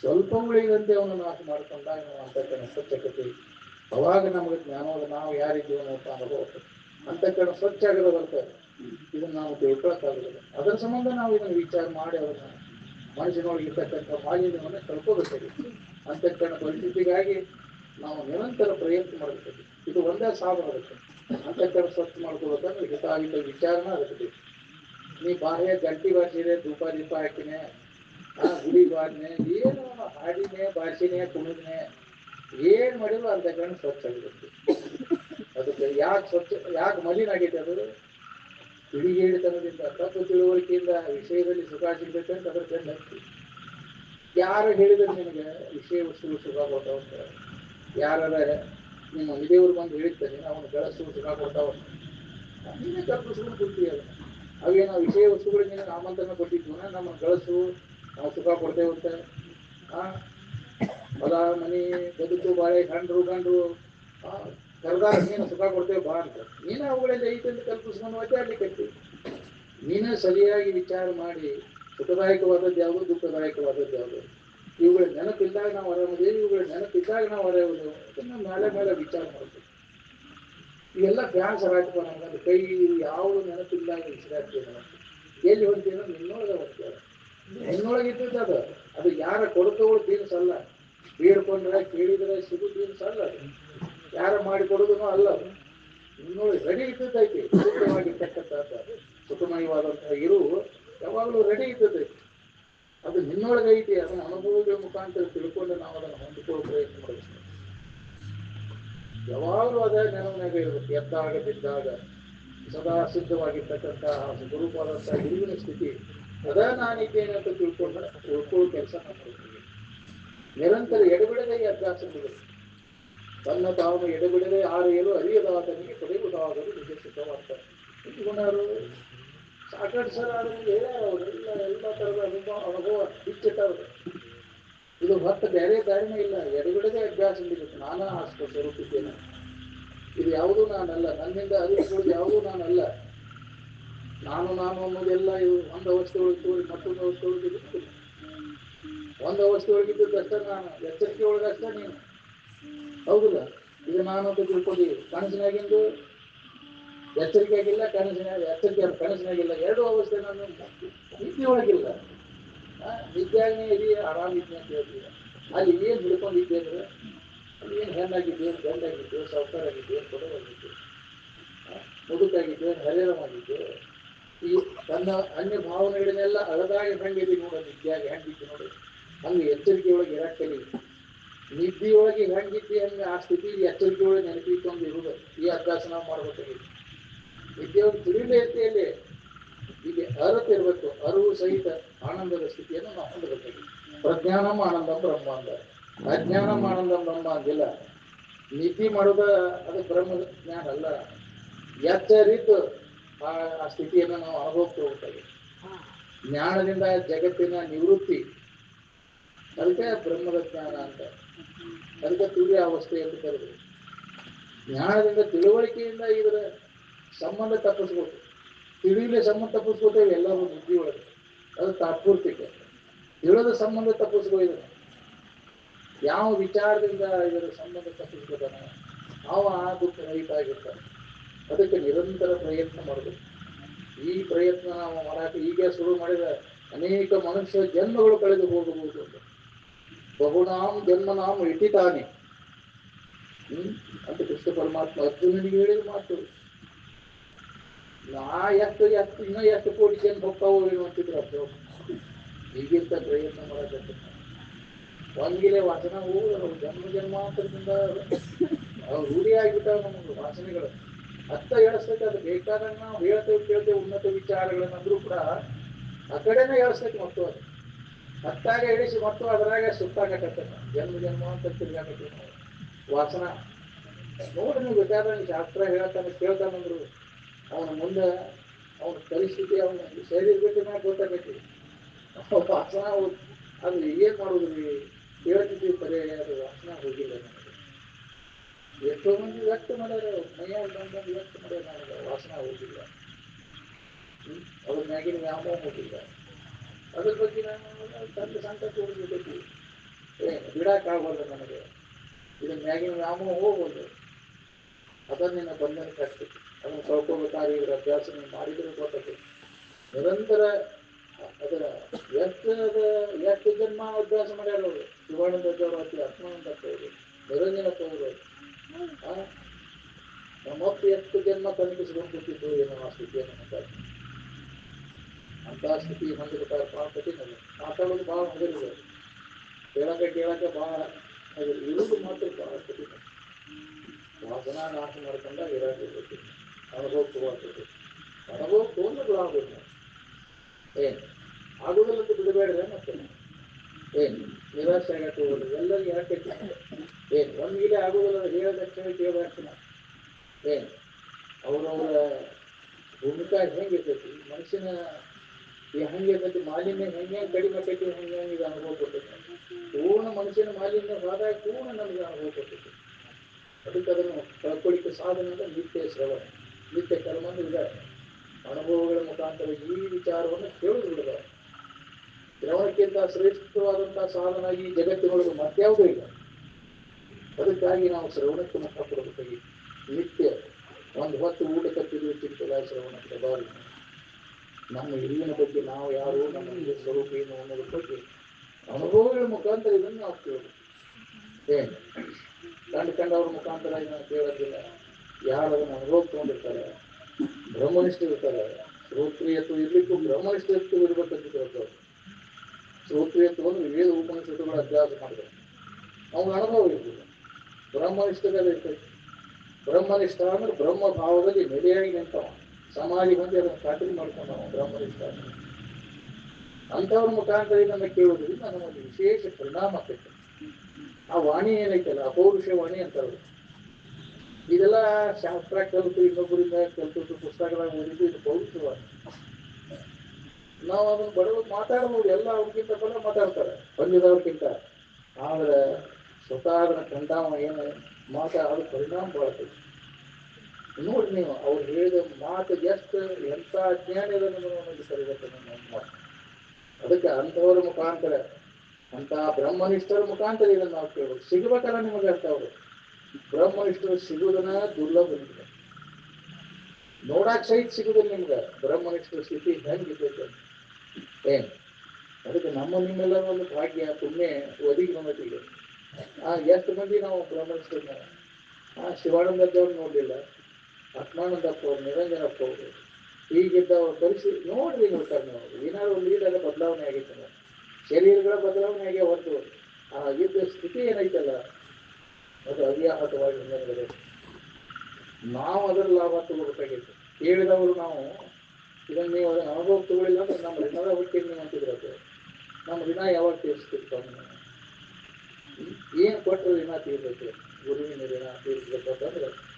ಸ್ವಲ್ಪ ಉಳಿದಂತೆ ಅವನು ನಾಶ ಮಾಡ್ಕೊಂಡಾಗ ನಾವು ಅಂತಕರಣ ಸ್ವಚ್ಛಕತೆ. ಅವಾಗ ನಮಗೆ ಜ್ಞಾನವಾದ ನಾವು ಯಾರಿದ್ದೀವಿ ಅನ್ನೋ ಅನುಭವ ಅಂತಕ್ಕಂಥ ಸ್ವಚ್ಛ ಆಗದ ಬರ್ತದೆ. ಇದನ್ನ ನಾವು ತಿಳ್ಕೊಳಕ್ಕಾಗಲ್ಲ ಅದರ ಸಂಬಂಧ ನಾವು ಇದನ್ನು ವಿಚಾರ ಮಾಡಿ, ಅವ್ರನ್ನ ಮನುಷ್ಯನೊಳಗೆ ಇರ್ತಕ್ಕಂಥ ಮಾಲಿನ್ಯವನ್ನು ಕಳ್ಕೋಬೇಕಾಗಿತ್ತು. ಅಂತಃಕರಣ ಪರಿಸ್ಥಿತಿಗಾಗಿ ನಾವು ನಿರಂತರ ಪ್ರಯತ್ನ ಮಾಡಬೇಕು. ಇದು ಒಂದೇ ಸಾಧನ ಅದಕ್ಕೆ. ಅಂತಕ್ಕಂಥ ಸ್ವಚ್ಛ ಮಾಡ್ಕೊಳ್ಬೇಕಂದ್ರೆ ಹಿತಾಹಿತ ವಿಚಾರನ ಅದಕ್ಕೆ. ನೀ ಬಾಹ್ಯ ಗಂಟಿ ಬಾರಿಸಿದೆ ಧೂಪ ದೀಪ ಹಾಕಿನೆ ಗುಡಿ ಬಾರಿನೆ, ಏನು ಹಾಡಿನೆ ಬಾರಿಸಿನೆ ಕುಣಿದ್ನೆ, ಏನ್ ಮಾಡಿದ್ರು ಅಂತಕ್ಕಂಥ ಸ್ವಚ್ಛ ಆಗಿರುತ್ತೆ. ಅದಕ್ಕೆ ಯಾಕೆ ಸ್ವಚ್ಛ, ಯಾಕೆ ಮಲಿನ ಆಗೈತೆ ಅದು? ತಿಳಿಗೇಡಿತನದಿಂದ ತಪ್ಪು ತಿಳುವಳಿಕೆಯಿಂದ, ವಿಷಯದಲ್ಲಿ ಸುಖ ಸಿಗ್ಬೇಕಂತ ಅದ್ರ ಬೆನ್ನ ಯಾರು ಹೇಳಿದ್ರು ನಿಮಗೆ ವಿಷಯ ವಸ್ತುಗಳು ಸುಖ ಕೊಡ್ತಾವ ಅಂತ? ಯಾರ ನಿಮ್ಮ ಇದೇವ್ರು ಬಂದು ಹೇಳಿದ್ದೇನೆ ಅವನು ಬೆಳಸು ಸುಖ ಕೊಡ್ತಾವ ನೀನೇ ಕಲ್ಪಿಸ್ಕೊಂಡು ಕೊಡ್ತೀವಿ ಅದನ್ನ ನಾವು ವಿಷಯ ವಸ್ತುಗಳಿಗೆ ನೀನು ಆಮಂತ್ರಣ ಕೊಟ್ಟಿದ್ವು ನಮ್ಮನ್ನು ಗಳಿಸು ನಾವು ಸುಖ ಕೊಡ್ತೇವೆ ಅಂತ. ಆ? ಹೊಲ ಮನೆ ಬದುಕು ಬಾಳೆ ಗಂಡ್ರು ಗಂಡ್ರು ಆ, ಕರೆದಾಗ ನೀನು ಸುಖ ಕೊಡ್ತೇವೆ ಬಾ ಅಂತ. ನೀನು ಅವುಗಳೆಲ್ಲ ಐತೆ ಅಂತ ಕಲ್ಪಿಸ್ಕೊಂಡು ಒದ್ದಾಡ್ಲಿಕ್ಕೆ ನೀನು ಸರಿಯಾಗಿ ವಿಚಾರ ಮಾಡಿ ಸುಖದಾಯಕವಾದದ್ದು ಯಾವುದು? ದುಃಖದಾಯಕವಾದದ್ದು ಯಾವುದು? ಇವುಗಳ ನೆನಪಿದ್ದಾಗ ನಾವು ಆರಾಮದೇವಿ ಇವುಗಳ ನೆನಪಿದ್ದಾಗ ನಾವು ಅರೆಯೋದು ಅದನ್ನ ಮೇಲೆ ಮೇಲೆ ವಿಚಾರ ಮಾಡಬೇಕು. ಇವೆಲ್ಲ ಬ್ಯಾಸರ ಆಯ್ತು ನಮ್ಗೆ. ಕೈ, ಯಾವುದು ನೆನಪಿದ್ದಾಗ ವಿಚಾರ ಎಲ್ಲಿ ಹೊಂದಿದ್ರು ನಿನ್ನೊಳಗೆ ಹೊಂಟೇವ ನಿನ್ನೊಳಗೆ ಇದ್ದದ್ದು ಅದು. ಅದು ಯಾರ ಕೊಡುತ್ತವಳು ದಿನಸ ಅಲ್ಲ. ಬೇಡ್ಕೊಂಡ್ರೆ ಕೇಳಿದ್ರೆ ಸಿಗು ಅದು ಯಾರ ಮಾಡಿ ಕೊಡೋದೂ ಅಲ್ಲ ನಿನ್ನೊಳಗೆ ರೆಡಿ ಇದ್ದದ್ದೈತಿ. ಸುಖವಾಗಿರ್ತಕ್ಕಂಥ ಸುಖಮಯವಾದಂತಹ ಇರು ಯಾವಾಗಲೂ ರೆಡಿ ಇದ್ದದೆ ಅದು ನಿನ್ನೊಳಗೆ ಐತಿ ಅದನ್ನ ಅನುಭವದ ಮುಖಾಂತರ ತಿಳ್ಕೊಂಡು ನಾವು ಅದನ್ನು ಹೊಂದಿಕೊಳ್ಳೋ ಪ್ರಯತ್ನ ಮಾಡಬೇಕು. ಯಾವಾಗಲೂ ಅದೇ ನೆನವಿನಾಗ ಇರಬೇಕು, ಎದ್ದಾಗ, ಬಿದ್ದಾಗ, ಸದಾ ಸಿದ್ಧವಾಗಿರ್ತಕ್ಕಂತಹ ಗುರುಪಾದಂತಹ ಗುರುವಿನ ಸ್ಥಿತಿ. ಅದ ನಾನಿದ್ದೇನೆ ಅಂತ ತಿಳ್ಕೊಂಡ್ರೆ ಉಳ್ಕೊಳ್ಳೋ ಕೆಲಸ ಮಾಡ್ತೀವಿ. ನಿರಂತರ ಎಡಬಿಡದೆ ಈ ಅಭ್ಯಾಸ ಬಿಡುತ್ತೆ ತನ್ನ ತಾವು ಎಡಬಿಡದೆ ಆರು ಏಳು ಅರಿಯದಾತನಿಗೆ ಪಡೆಯುವುದಾಗಲು ನಿಜ ಸಿದ್ಧವಾಗ್ತಾರೆ ಇಟ್ಕೊಂಡಾರು ಸಾಕಷ್ಟು ಸಲ ಅವ್ರು ಎಲ್ಲ ಎಲ್ಲ ಅನುಭವ ಅನುಭವ ಇಚ್ಚಿಟ್ಟವ್ರು ಇದು ಮತ್ತೆ ಬೇರೆ ದಾರಿನೇ ಇಲ್ಲ. ಎಡಗಡೆಗೆ ಅಭ್ಯಾಸ ಬಿಡುತ್ತೆ ನಾನಾ ಅಷ್ಟು ಸ್ವರೂಪಿದ್ದೇನೆ. ಇದು ಯಾವುದೂ ನಾನಲ್ಲ. ನನ್ನಿಂದ ಅರಿತುಕೊಳ್ಳೋದು ಯಾವುದೂ ನಾನಲ್ಲ. ನಾನು ನಾನು ಅನ್ನೋದೆಲ್ಲ ಇವು ಒಂದು ಅವಸ್ಥೆ ಒಳಗೆ ಮತ್ತೊಂದು ಅವಸ್ಥೆ ಒಳಗೆ ಇರುತ್ತೆ ಒಂದು ಅವಸ್ಥೆ ಇದ್ದದ್ದಷ್ಟೇ ನಾನು ಎಚ್ಚರಿಕೆ ಒಳಗಷ್ಟೇ ನೀನು. ಹೌದಿಲ್ಲ? ಇದು ನಾನು ಅಂತ ತಿಳ್ಕೊಂಡಿ ಕನಸಿನಾಗಿಂದು ಎಚ್ಚರಿಕೆ ಆಗಿಲ್ಲ ಕನಸಿನಾಗ ಎಚ್ಚರಿಕೆ ಕನಸಿನಾಗಿಲ್ಲ ಎರಡು ಅವಸ್ಥೆ ನಾನು ನಿದ್ದೆ ಒಳಗಿಲ್ಲ ಆ, ನಿದ್ಯಾಗ್ನೇ ಇರಿ ಆರಾಮಿದ್ದೆ ಅಂತ ಹೇಳ್ತೀವಿ ಅಲ್ಲಿ ಏನು ಹಿಡ್ಕೊಂಡಿದ್ದೆ ಅಂದ್ರೆ ಅಲ್ಲಿ ಏನು ಹೆಣ್ಣಾಗಿದ್ದೆ ಗಂಡಾಗಿದ್ದೆ ಕೊಡೋದಾಗಿದ್ದು ಮುದುಕಾಗಿದ್ದು ಮುದುಕಾಗಿದ್ದೆ ಹರಿಯರವಾಗಿದ್ದು ಈ ತನ್ನ ಅನ್ಯ ಭಾವನೆಗಳನ್ನೆಲ್ಲ ಅಳದಾಗ ಹೆಂಗಿದೆ ನೋಡು ನಿದ್ಯಾಗ ಹೆಂಗಿದ್ದು ನೋಡಿ ಹಂಗೆ ಎಚ್ಚರಿಕೆಯೊಳಗೆ ಇರಕ್ಕಲಿ. ನಿದ್ದೆಯೊಳಗೆ ಹೆಂಗಿದ್ದೆ ಹಂಗೆ ಆ ಸ್ಥಿತಿ ಎಚ್ಚರಿಕೆಯೊಳಗೆ ನೆನಪಿಕೊಂಡು ಇರುವುದು ಈ ಅಭ್ಯಾಸ ನಾವು ಮಾಡ್ಬೇಕಾಗಿತ್ತು ತಿಳಿಲೇ ಇರ್ತೀಯಲ್ಲಿ ಹೀಗೆ ಇರಬೇಕು, ಅರಿವು ಸಹಿತ ಆನಂದದ ಸ್ಥಿತಿಯನ್ನು ನಾವು ಹೊಂದಿರಬೇಕು ಪ್ರಜ್ಞಾನಂ ಆನಂದ ಬ್ರಹ್ಮ ಅಂದ ಅಜ್ಞಾನಂ ಆನಂದ ಬ್ರಹ್ಮ ಅಂದಿಲ್ಲ. ನೀತಿ ಮಾಡೋದ ಅದು ಬ್ರಹ್ಮ ಜ್ಞಾನ ಅಲ್ಲ. ಎಚ್ಚರಿದ್ದು ಆ ಆ ಸ್ಥಿತಿಯನ್ನು ನಾವು ಅನುಭವಕ್ಕೆ ಹೋಗ್ತೇವೆ. ಜ್ಞಾನದಿಂದ ಜಗತ್ತಿನ ನಿವೃತ್ತಿ. ಅದಕ್ಕೆ ಬ್ರಹ್ಮದ ಜ್ಞಾನ ಅಂತ. ಅದಕ್ಕೆ ತುರ್ಯ ಅವಸ್ಥೆ ಅಂತ ಕರೆದು ಜ್ಞಾನದಿಂದ ತಿಳುವಳಿಕೆಯಿಂದ ಇದರ ಸಂಬಂಧ ತಪ್ಪಿಸ್ಬೇಕು ತಿಳಿಯಲೇ ಸಂಬಂಧ ತಪ್ಪಿಸ್ಕೋತೇವೆ ಎಲ್ಲರೂ ಬುದ್ಧಿ ಒಳಗೆ. ಅದು ತಾತ್ಪೂರ್ತಿಕ ತಿಳಿದ ಸಂಬಂಧ ತಪ್ಪಿಸ್ಕೋ ಯಾವ ವಿಚಾರದಿಂದ ಇದರ ಸಂಬಂಧ ತಪ್ಪಿಸ್ಕೋತಾನೆ ಅವ ಆ ದುಃಖ ರಹಿತ ಅದಕ್ಕೆ ನಿರಂತರ ಪ್ರಯತ್ನ ಮಾಡಬೇಕು. ಈ ಪ್ರಯತ್ನ ನಾವು ಮಾಡಾಕ ಈಗ ಶುರು ಮಾಡಿದ ಅನೇಕ ಮನುಷ್ಯ ಜನ್ಮಗಳು ಕಳೆದು ಹೋಗಬಹುದು ಅಂತ. ಬಹುನಾಂ ಜನ್ಮನಾಂ ಇಟ್ಟಿತಾನೆ ಹ್ಮ್? ಅಂತ ಕೃಷ್ಣ ಪರಮಾತ್ಮ ಅರ್ಜುನನಿಗೆ ಹೇಳಿದ ಮಾತು. ನಾ ಎಷ್ಟು ಎಷ್ಟು ಇನ್ನೂ ಎಷ್ಟು ಕೋಟಿ ಜನ ಹೋಗ್ತಾವೋ ಏನು ಅಂತಿದ್ರು ಅದು ಈಗಿಂತ ಪ್ರಯತ್ನ ಮಾಡಬೇಕು ಒಂದಿಲೆ ವಾಚನವು ಜನ್ಮ ಜನ್ಮಾಂತರದಿಂದ ರೂಢಿ ಆಗಿಬಿಟ್ಟಾವ ನಮಗೆ ವಾಸನೆಗಳು. ಅತ್ತ ಎಳಿಸ್ತೈತೆ ಅದು ಬೇಕಾದಾಗ ನಾವು ಹೇಳ್ತೇವೆ, ಕೇಳ್ತೇವೆ, ಉನ್ನತ ವಿಚಾರಗಳನ್ನಂದ್ರೂ ಕೂಡ ಆ ಕಡೆನೇ ಎಳಿಸ್ತೈತೆ ಮತ್ತು ಅದು. ಹತ್ತಾಗ ಇಳಿಸಿ ಮತ್ತು ಅದರಾಗ ಸುತ್ತಾಗತ್ತೆ ಜನ್ಮ ಜನ್ಮಾಂತರ ತಿರ್ಗಾಕತ್ತೀವಿ ನಾವು ವಾಸನ. ನೋಡಿ ನೀವು ಬೇಕಾದ್ರೆ ಶಾಸ್ತ್ರ ಹೇಳ್ತಾನೆ, ಕೇಳ್ತಾನಂದ್ರು. ಅವನ ಮುಂದೆ ಅವನ ಪರಿಸ್ಥಿತಿ ಅವನ ಸೇರಿರ್ಬೇಕು ನಾವು ಗೊತ್ತಾಗೈತಿ ವಾಸನ ಅದು ಏನು ಮಾಡೋದು ರೀ ಹೇಳ್ತಿದ್ವಿ ಪರ್ಯಾಯ ಅದು ವಾಸನ ಹೋಗಿಲ್ಲ ನನಗೆ ಎಷ್ಟೋ ಮಂದಿ ವ್ಯಕ್ತ ಮಾಡ್ಯಾರ ಮೈಯಾಗ ಬಂದಂದು ವ್ಯಕ್ತ ಮಾಡ್ಯಾರ ನನಗೆ ವಾಸನ ಹೋಗಿಲ್ಲ ಅವ್ರ ಮ್ಯಾಗಿನ ವ್ಯಾಮೋ ಹೋಗಿಲ್ಲ. ಅದ್ರ ಬಗ್ಗೆ ನಾನು ತಂದ ಸಂಕಟ ತೋರಿಸ್ಬಿಟ್ಟೈತಿ ಏ ಬಿಡಕ್ಕಾಗೋಲ್ಲ ನನಗೆ ಇದನ್ನ ಮ್ಯಾಗಿನ ವ್ಯಾಮೋಹ ಹೋಗ್ಬೋದು ಅದನ್ನ ಬಂಧನ ಕಟ್ತೈತಿ ಅದನ್ನು ಕಳ್ಕೊಬೇಕಾದ್ರೆ ಇದ್ರ ಅಭ್ಯಾಸ ಮಾಡಿದ್ರೆ ಗೊತ್ತೈತಿ. ನಿರಂತರ ಅದರ ಎಷ್ಟು ಎಷ್ಟು ಜನ್ಮ ಅಭ್ಯಾಸ ಮಾಡ್ಯಾರ ಅವರು ಜೋರಾತಿ ಆತ್ಮಾನಂದ ಅವರು ನಿರಂಜನ ಅವರು ನಮ್ಮಪ್ಪ ಎಷ್ಟು ಜನ್ಮ ಕಲ್ಪಿಸಿಕೊಂಡ್ಬಿಟ್ಟಿದ್ದು ಏನೋ ಆ ಸ್ಥಿತಿಯನ್ನು ಹೊಂದಾಗಿ ಅಂತ ಸ್ಥಿತಿ ಹೊಂದಿರ್ತಾರೆ ಪಾಪತಿ ನಾವು ಮಾತಾಡೋದು ಭಾಳ ಹೊಂದಿರೋದು ಕೇಳಕ್ಕೆ ಕೇಳಕ್ಕೆ ಭಾಳ ಅದು ಇರುವುದು ಮಾತ್ರ ಭಾಳ ಕಠಿಣ. ವಾಸನ ನಾಶ ಮಾಡ್ಕೊಂಡ ಇರಾಕಿರ್ಬೇಕು ಅನುಭವ ತಗೋಬೇಕು ಅನುಭವ ತಗೊಂಡು ಏನು ಆಗುದಿಲ್ಲಂತ ಬಿಡಬೇಡ್ರೆ ಮತ್ತೆ ಏನು ನಿರಾಶೆ ಆಗಕ್ಕೆ ಹೋಗೋದು ಎಲ್ಲರಿಗೂ ಯಾಕೆ ಏನು ಒಂದು ಇಲ್ಲೇ ಆಗುದಿಲ್ಲ ಹೇಳಿದ ತಕ್ಷಣ ಕೇಳಿದ ತಕ್ಷಣ ಏನ್ ಅವ್ರವ್ರ ಭೂಮಿಕಾ ಹೆಂಗಿರ್ತೈತಿ ಮನುಷ್ಯನ ಈ ಹಂಗಿರ್ತೈತಿ ಮಾಲಿನ್ಯ ಹೆಂಗೆ ಕಡಿಮೆ ಆಕೈತಿ ಹಂಗೆ ಹೆಂಗೆ ಇದು ಅನುಭವ ಕೊಟ್ಟೈತಿ ಪೂರ್ಣ ಮನುಷ್ಯನ ಮಾಲಿನ್ಯ ಹೋದಾಗ ಪೂರ್ಣ ನಮಗೆ ಅನುಭವ ಕೊಟ್ಟೈತಿ ಅದಕ್ಕೆ ಅದನ್ನು ಕಳ್ಕೊಳ್ಳಿಕ್ಕೆ ಸಾಧನ ಅಂದ್ರೆ ನಿತ್ಯ ಶ್ರವಣ. ನಿತ್ಯ ಕರ್ಮ ಇದ್ದಾರೆ. ಅನುಭವಗಳ ಮುಖಾಂತರ ಈ ವಿಚಾರವನ್ನು ಬಿಡದ ಶ್ರವಣಕ್ಕಿಂತ ಶ್ರೇಷ್ಠವಾದಂತಹ ಸಾಧನ ಈ ಜಗತ್ತಿನೊಳಗೆ ಮತ್ಯಾವುದೂ ಇಲ್ಲ. ಅದಕ್ಕಾಗಿ ನಾವು ಶ್ರವಣಕ್ಕೆ ಮುಖ ಕೊಡಬೇಕಾಗಿ ನಿತ್ಯ ಒಂದು ಹೊತ್ತು ಊಟ ಕಟ್ಟಿದ್ರು ಶ್ರವಣ ಶ್ರವಣಕ್ಕೆ ಬಾರಿ. ನಮ್ಮ ಹಿರಿಯನ ಬಗ್ಗೆ ನಾವು ಯಾರು, ನಮ್ಮ ಸ್ವರೂಪ ಏನು ಅನ್ನೋದ್ರ ಬಗ್ಗೆ ಅನುಭವಗಳ ಮುಖಾಂತರ ಇದನ್ನು ನಾವು ಕೇಳಬೇಕು. ಏನು? ಕಂಡು ಕಂಡವ್ರ ಮುಖಾಂತರ ಇದನ್ನು ಕೇಳೋದಿಲ್ಲ. ಯಾರು ಅನುಭವ ತಗೊಂಡಿರ್ತಾರೆ ಬ್ರಹ್ಮನಿಷ್ಠ ಇರ್ತಾರೆ ಶ್ರೋತ್ರಿಯತ್ವ ಇರ್ಲಿಕ್ಕೂ ಬ್ರಹ್ಮನಿಷ್ಠತ್ವ ಇರ್ಬೇಕಂತ ಕೇಳ್ತಾರೆ ಶ್ರೋತ್ರಿಯತ್ವ ಅಂದ್ರೆ ವೇದ ಉಪನಿಷತ್ತುಗಳ ಅಭ್ಯಾಸ ಮಾಡಿದ್ರೆ. ಅವ್ನ ಅನುಭವ ಇರ್ತದೆ ಬ್ರಹ್ಮನಿಷ್ಠದಲ್ಲಿ ಇರ್ತದೆ ಬ್ರಹ್ಮನಿಷ್ಠ ಅಂದ್ರೆ ಬ್ರಹ್ಮ ಭಾವದಲ್ಲಿ ನೆಲೆಯಾಗಿ ನಿಂತವ. ಸಮಾಧಿ ಬಂದು ಅದನ್ನು ಖಾತ್ರಿ ಮಾಡ್ಕೊಂಡವ ಬ್ರಹ್ಮನಿಷ್ಠ ಅಂದ್ರೆ ಅಂಥವ್ರ ಮುಖಾಂತರ ಇದನ್ನು ಕೇಳೋದ್ರಿಂದ ನಮ್ಮಲ್ಲಿ ವಿಶೇಷ ಪರಿಣಾಮ ಆಗ್ತೈತೆ. ಆ ವಾಣಿ ಏನೈತಲ್ಲ, ಅಪೌರುಷ ವಾಣಿ ಅಂತಾರೆ ಇದೆಲ್ಲ ಶಾಸ್ತ್ರ ಕಲಿತು ಇನ್ನೊಬ್ಬರಿಂದ ಕಲಿತು ಪುಸ್ತಕದಾಗ ಓದಿದ್ದು ಇದು ನಾವು ಅದನ್ನ ಬಡವ ಮಾತಾಡ್ಬೋದು, ಎಲ್ಲ ಅವ್ರಿಗಿಂತ ಕೂಡ ಮಾತಾಡ್ತಾರೆ, ಬಂದಿದವ್ರಿಗಿಂತ. ಆದ್ರೆ ಸ್ವತಃ ಅದನ್ನ ಏನು, ಮಾತಾ ಪರಿಣಾಮ ಬಾಳ್ತದೆ ನೋಡಿ ನೀವು, ಅವ್ರು ಹೇಳಿದ ಮಾತು ಎಷ್ಟು ಎಂಥ ಅಜ್ಞಾನ ಇದೆ ನಮಗೆ ನಮ್ಮ ಮಾಡಿ ಅದಕ್ಕೆ ಅಂಥವ್ರ ಮುಖಾಂತರ ಅಂತ ಬ್ರಹ್ಮನಿಷ್ಠರ ಮುಖಾಂತರ ಇದನ್ನು ನಾವು ಕೇಳಬೇಕು. ಸಿಗ್ಬೇಕಲ್ಲ ನಿಮಗೆ ಅಂತ ಅವರು ಬ್ರಹ್ಮನಿಷ್ಠರು ಸಿಗುವುದನ್ನ ದುರ್ಲಭ ನಿಮ್ಗೆ. ನೋಡಾಕ್ ಸಹಿತ ಸಿಗುದಿಲ್ಲ ನಿಮ್ಗೆ. ಬ್ರಹ್ಮನಿಷ್ಠರ ಸ್ಥಿತಿ ಹೆಂಗಿರ್ತೈತೆ. ಏನ್? ಅದಕ್ಕೆ ನಮ್ಮ ನಿಮ್ಮೆಲ್ಲ ಒಂದು ಭಾಗ್ಯ, ಪುಣ್ಯ ಒದಗಿ ಬಂದೈತಿಗೆ. ಆ ಎಷ್ಟು ಮಂದಿ ನಾವು ಬ್ರಹ್ಮನಿಷ್ಠರನ್ನ ಆ ಶಿವಾನಂದವ್ರು ನೋಡ್ಲಿಲ್ಲ. ಆತ್ಮಾನಂದಪ್ಪ ಅವ್ರು ನಿರಂಜನಪ್ಪ ಅವರು. ಹೀಗಿದ್ದವ್ರ ಪರಿಸ್ಥಿತಿ ನೋಡ್ರಿ ನೋಡ್ತಾರೆ ನಾವು. ಏನಾದ್ರು ಒಂದು ಎಲ್ಲ ಬದಲಾವಣೆ ಆಗೈತೆ ನಾವು ಶರೀರಗಳ ಬದಲಾವಣೆ ಆಗೇ ಹೊರತು ಆ ಇದ್ದ ಸ್ಥಿತಿ ಏನೈತಲ್ಲ? ಅದು ಅವ್ಯಾಹತವಾಗಿ ಹಿಂದೆ ನಾವು ಅದರ ಲಾಭ ತಗೋಬೇಕಾಗಿತ್ತು. ಕೇಳಿದವರು ನಾವು, ಇದನ್ನು ನೀವು ಅನುಭವ ತಗೊಳ್ಳಿಲ್ಲ ಅಂದ್ರೆ ನಮ್ಮ ಋಣದ ಹುಟ್ಟಿ ನೀವು ಅಂತಿದ್ರು ಅದು. ನಮ್ಮ ಋಣ ಯಾವಾಗ ತೀರಿಸ್ತಿರ್ತಾವ ಏನು ಕೊಟ್ಟರು ಋಣ ತೀರ್ಬೇಕು. ಗುರುವಿನ ಋಣ ತೀರಿಸ್ಬೇಕಂತಂದ್ರೆ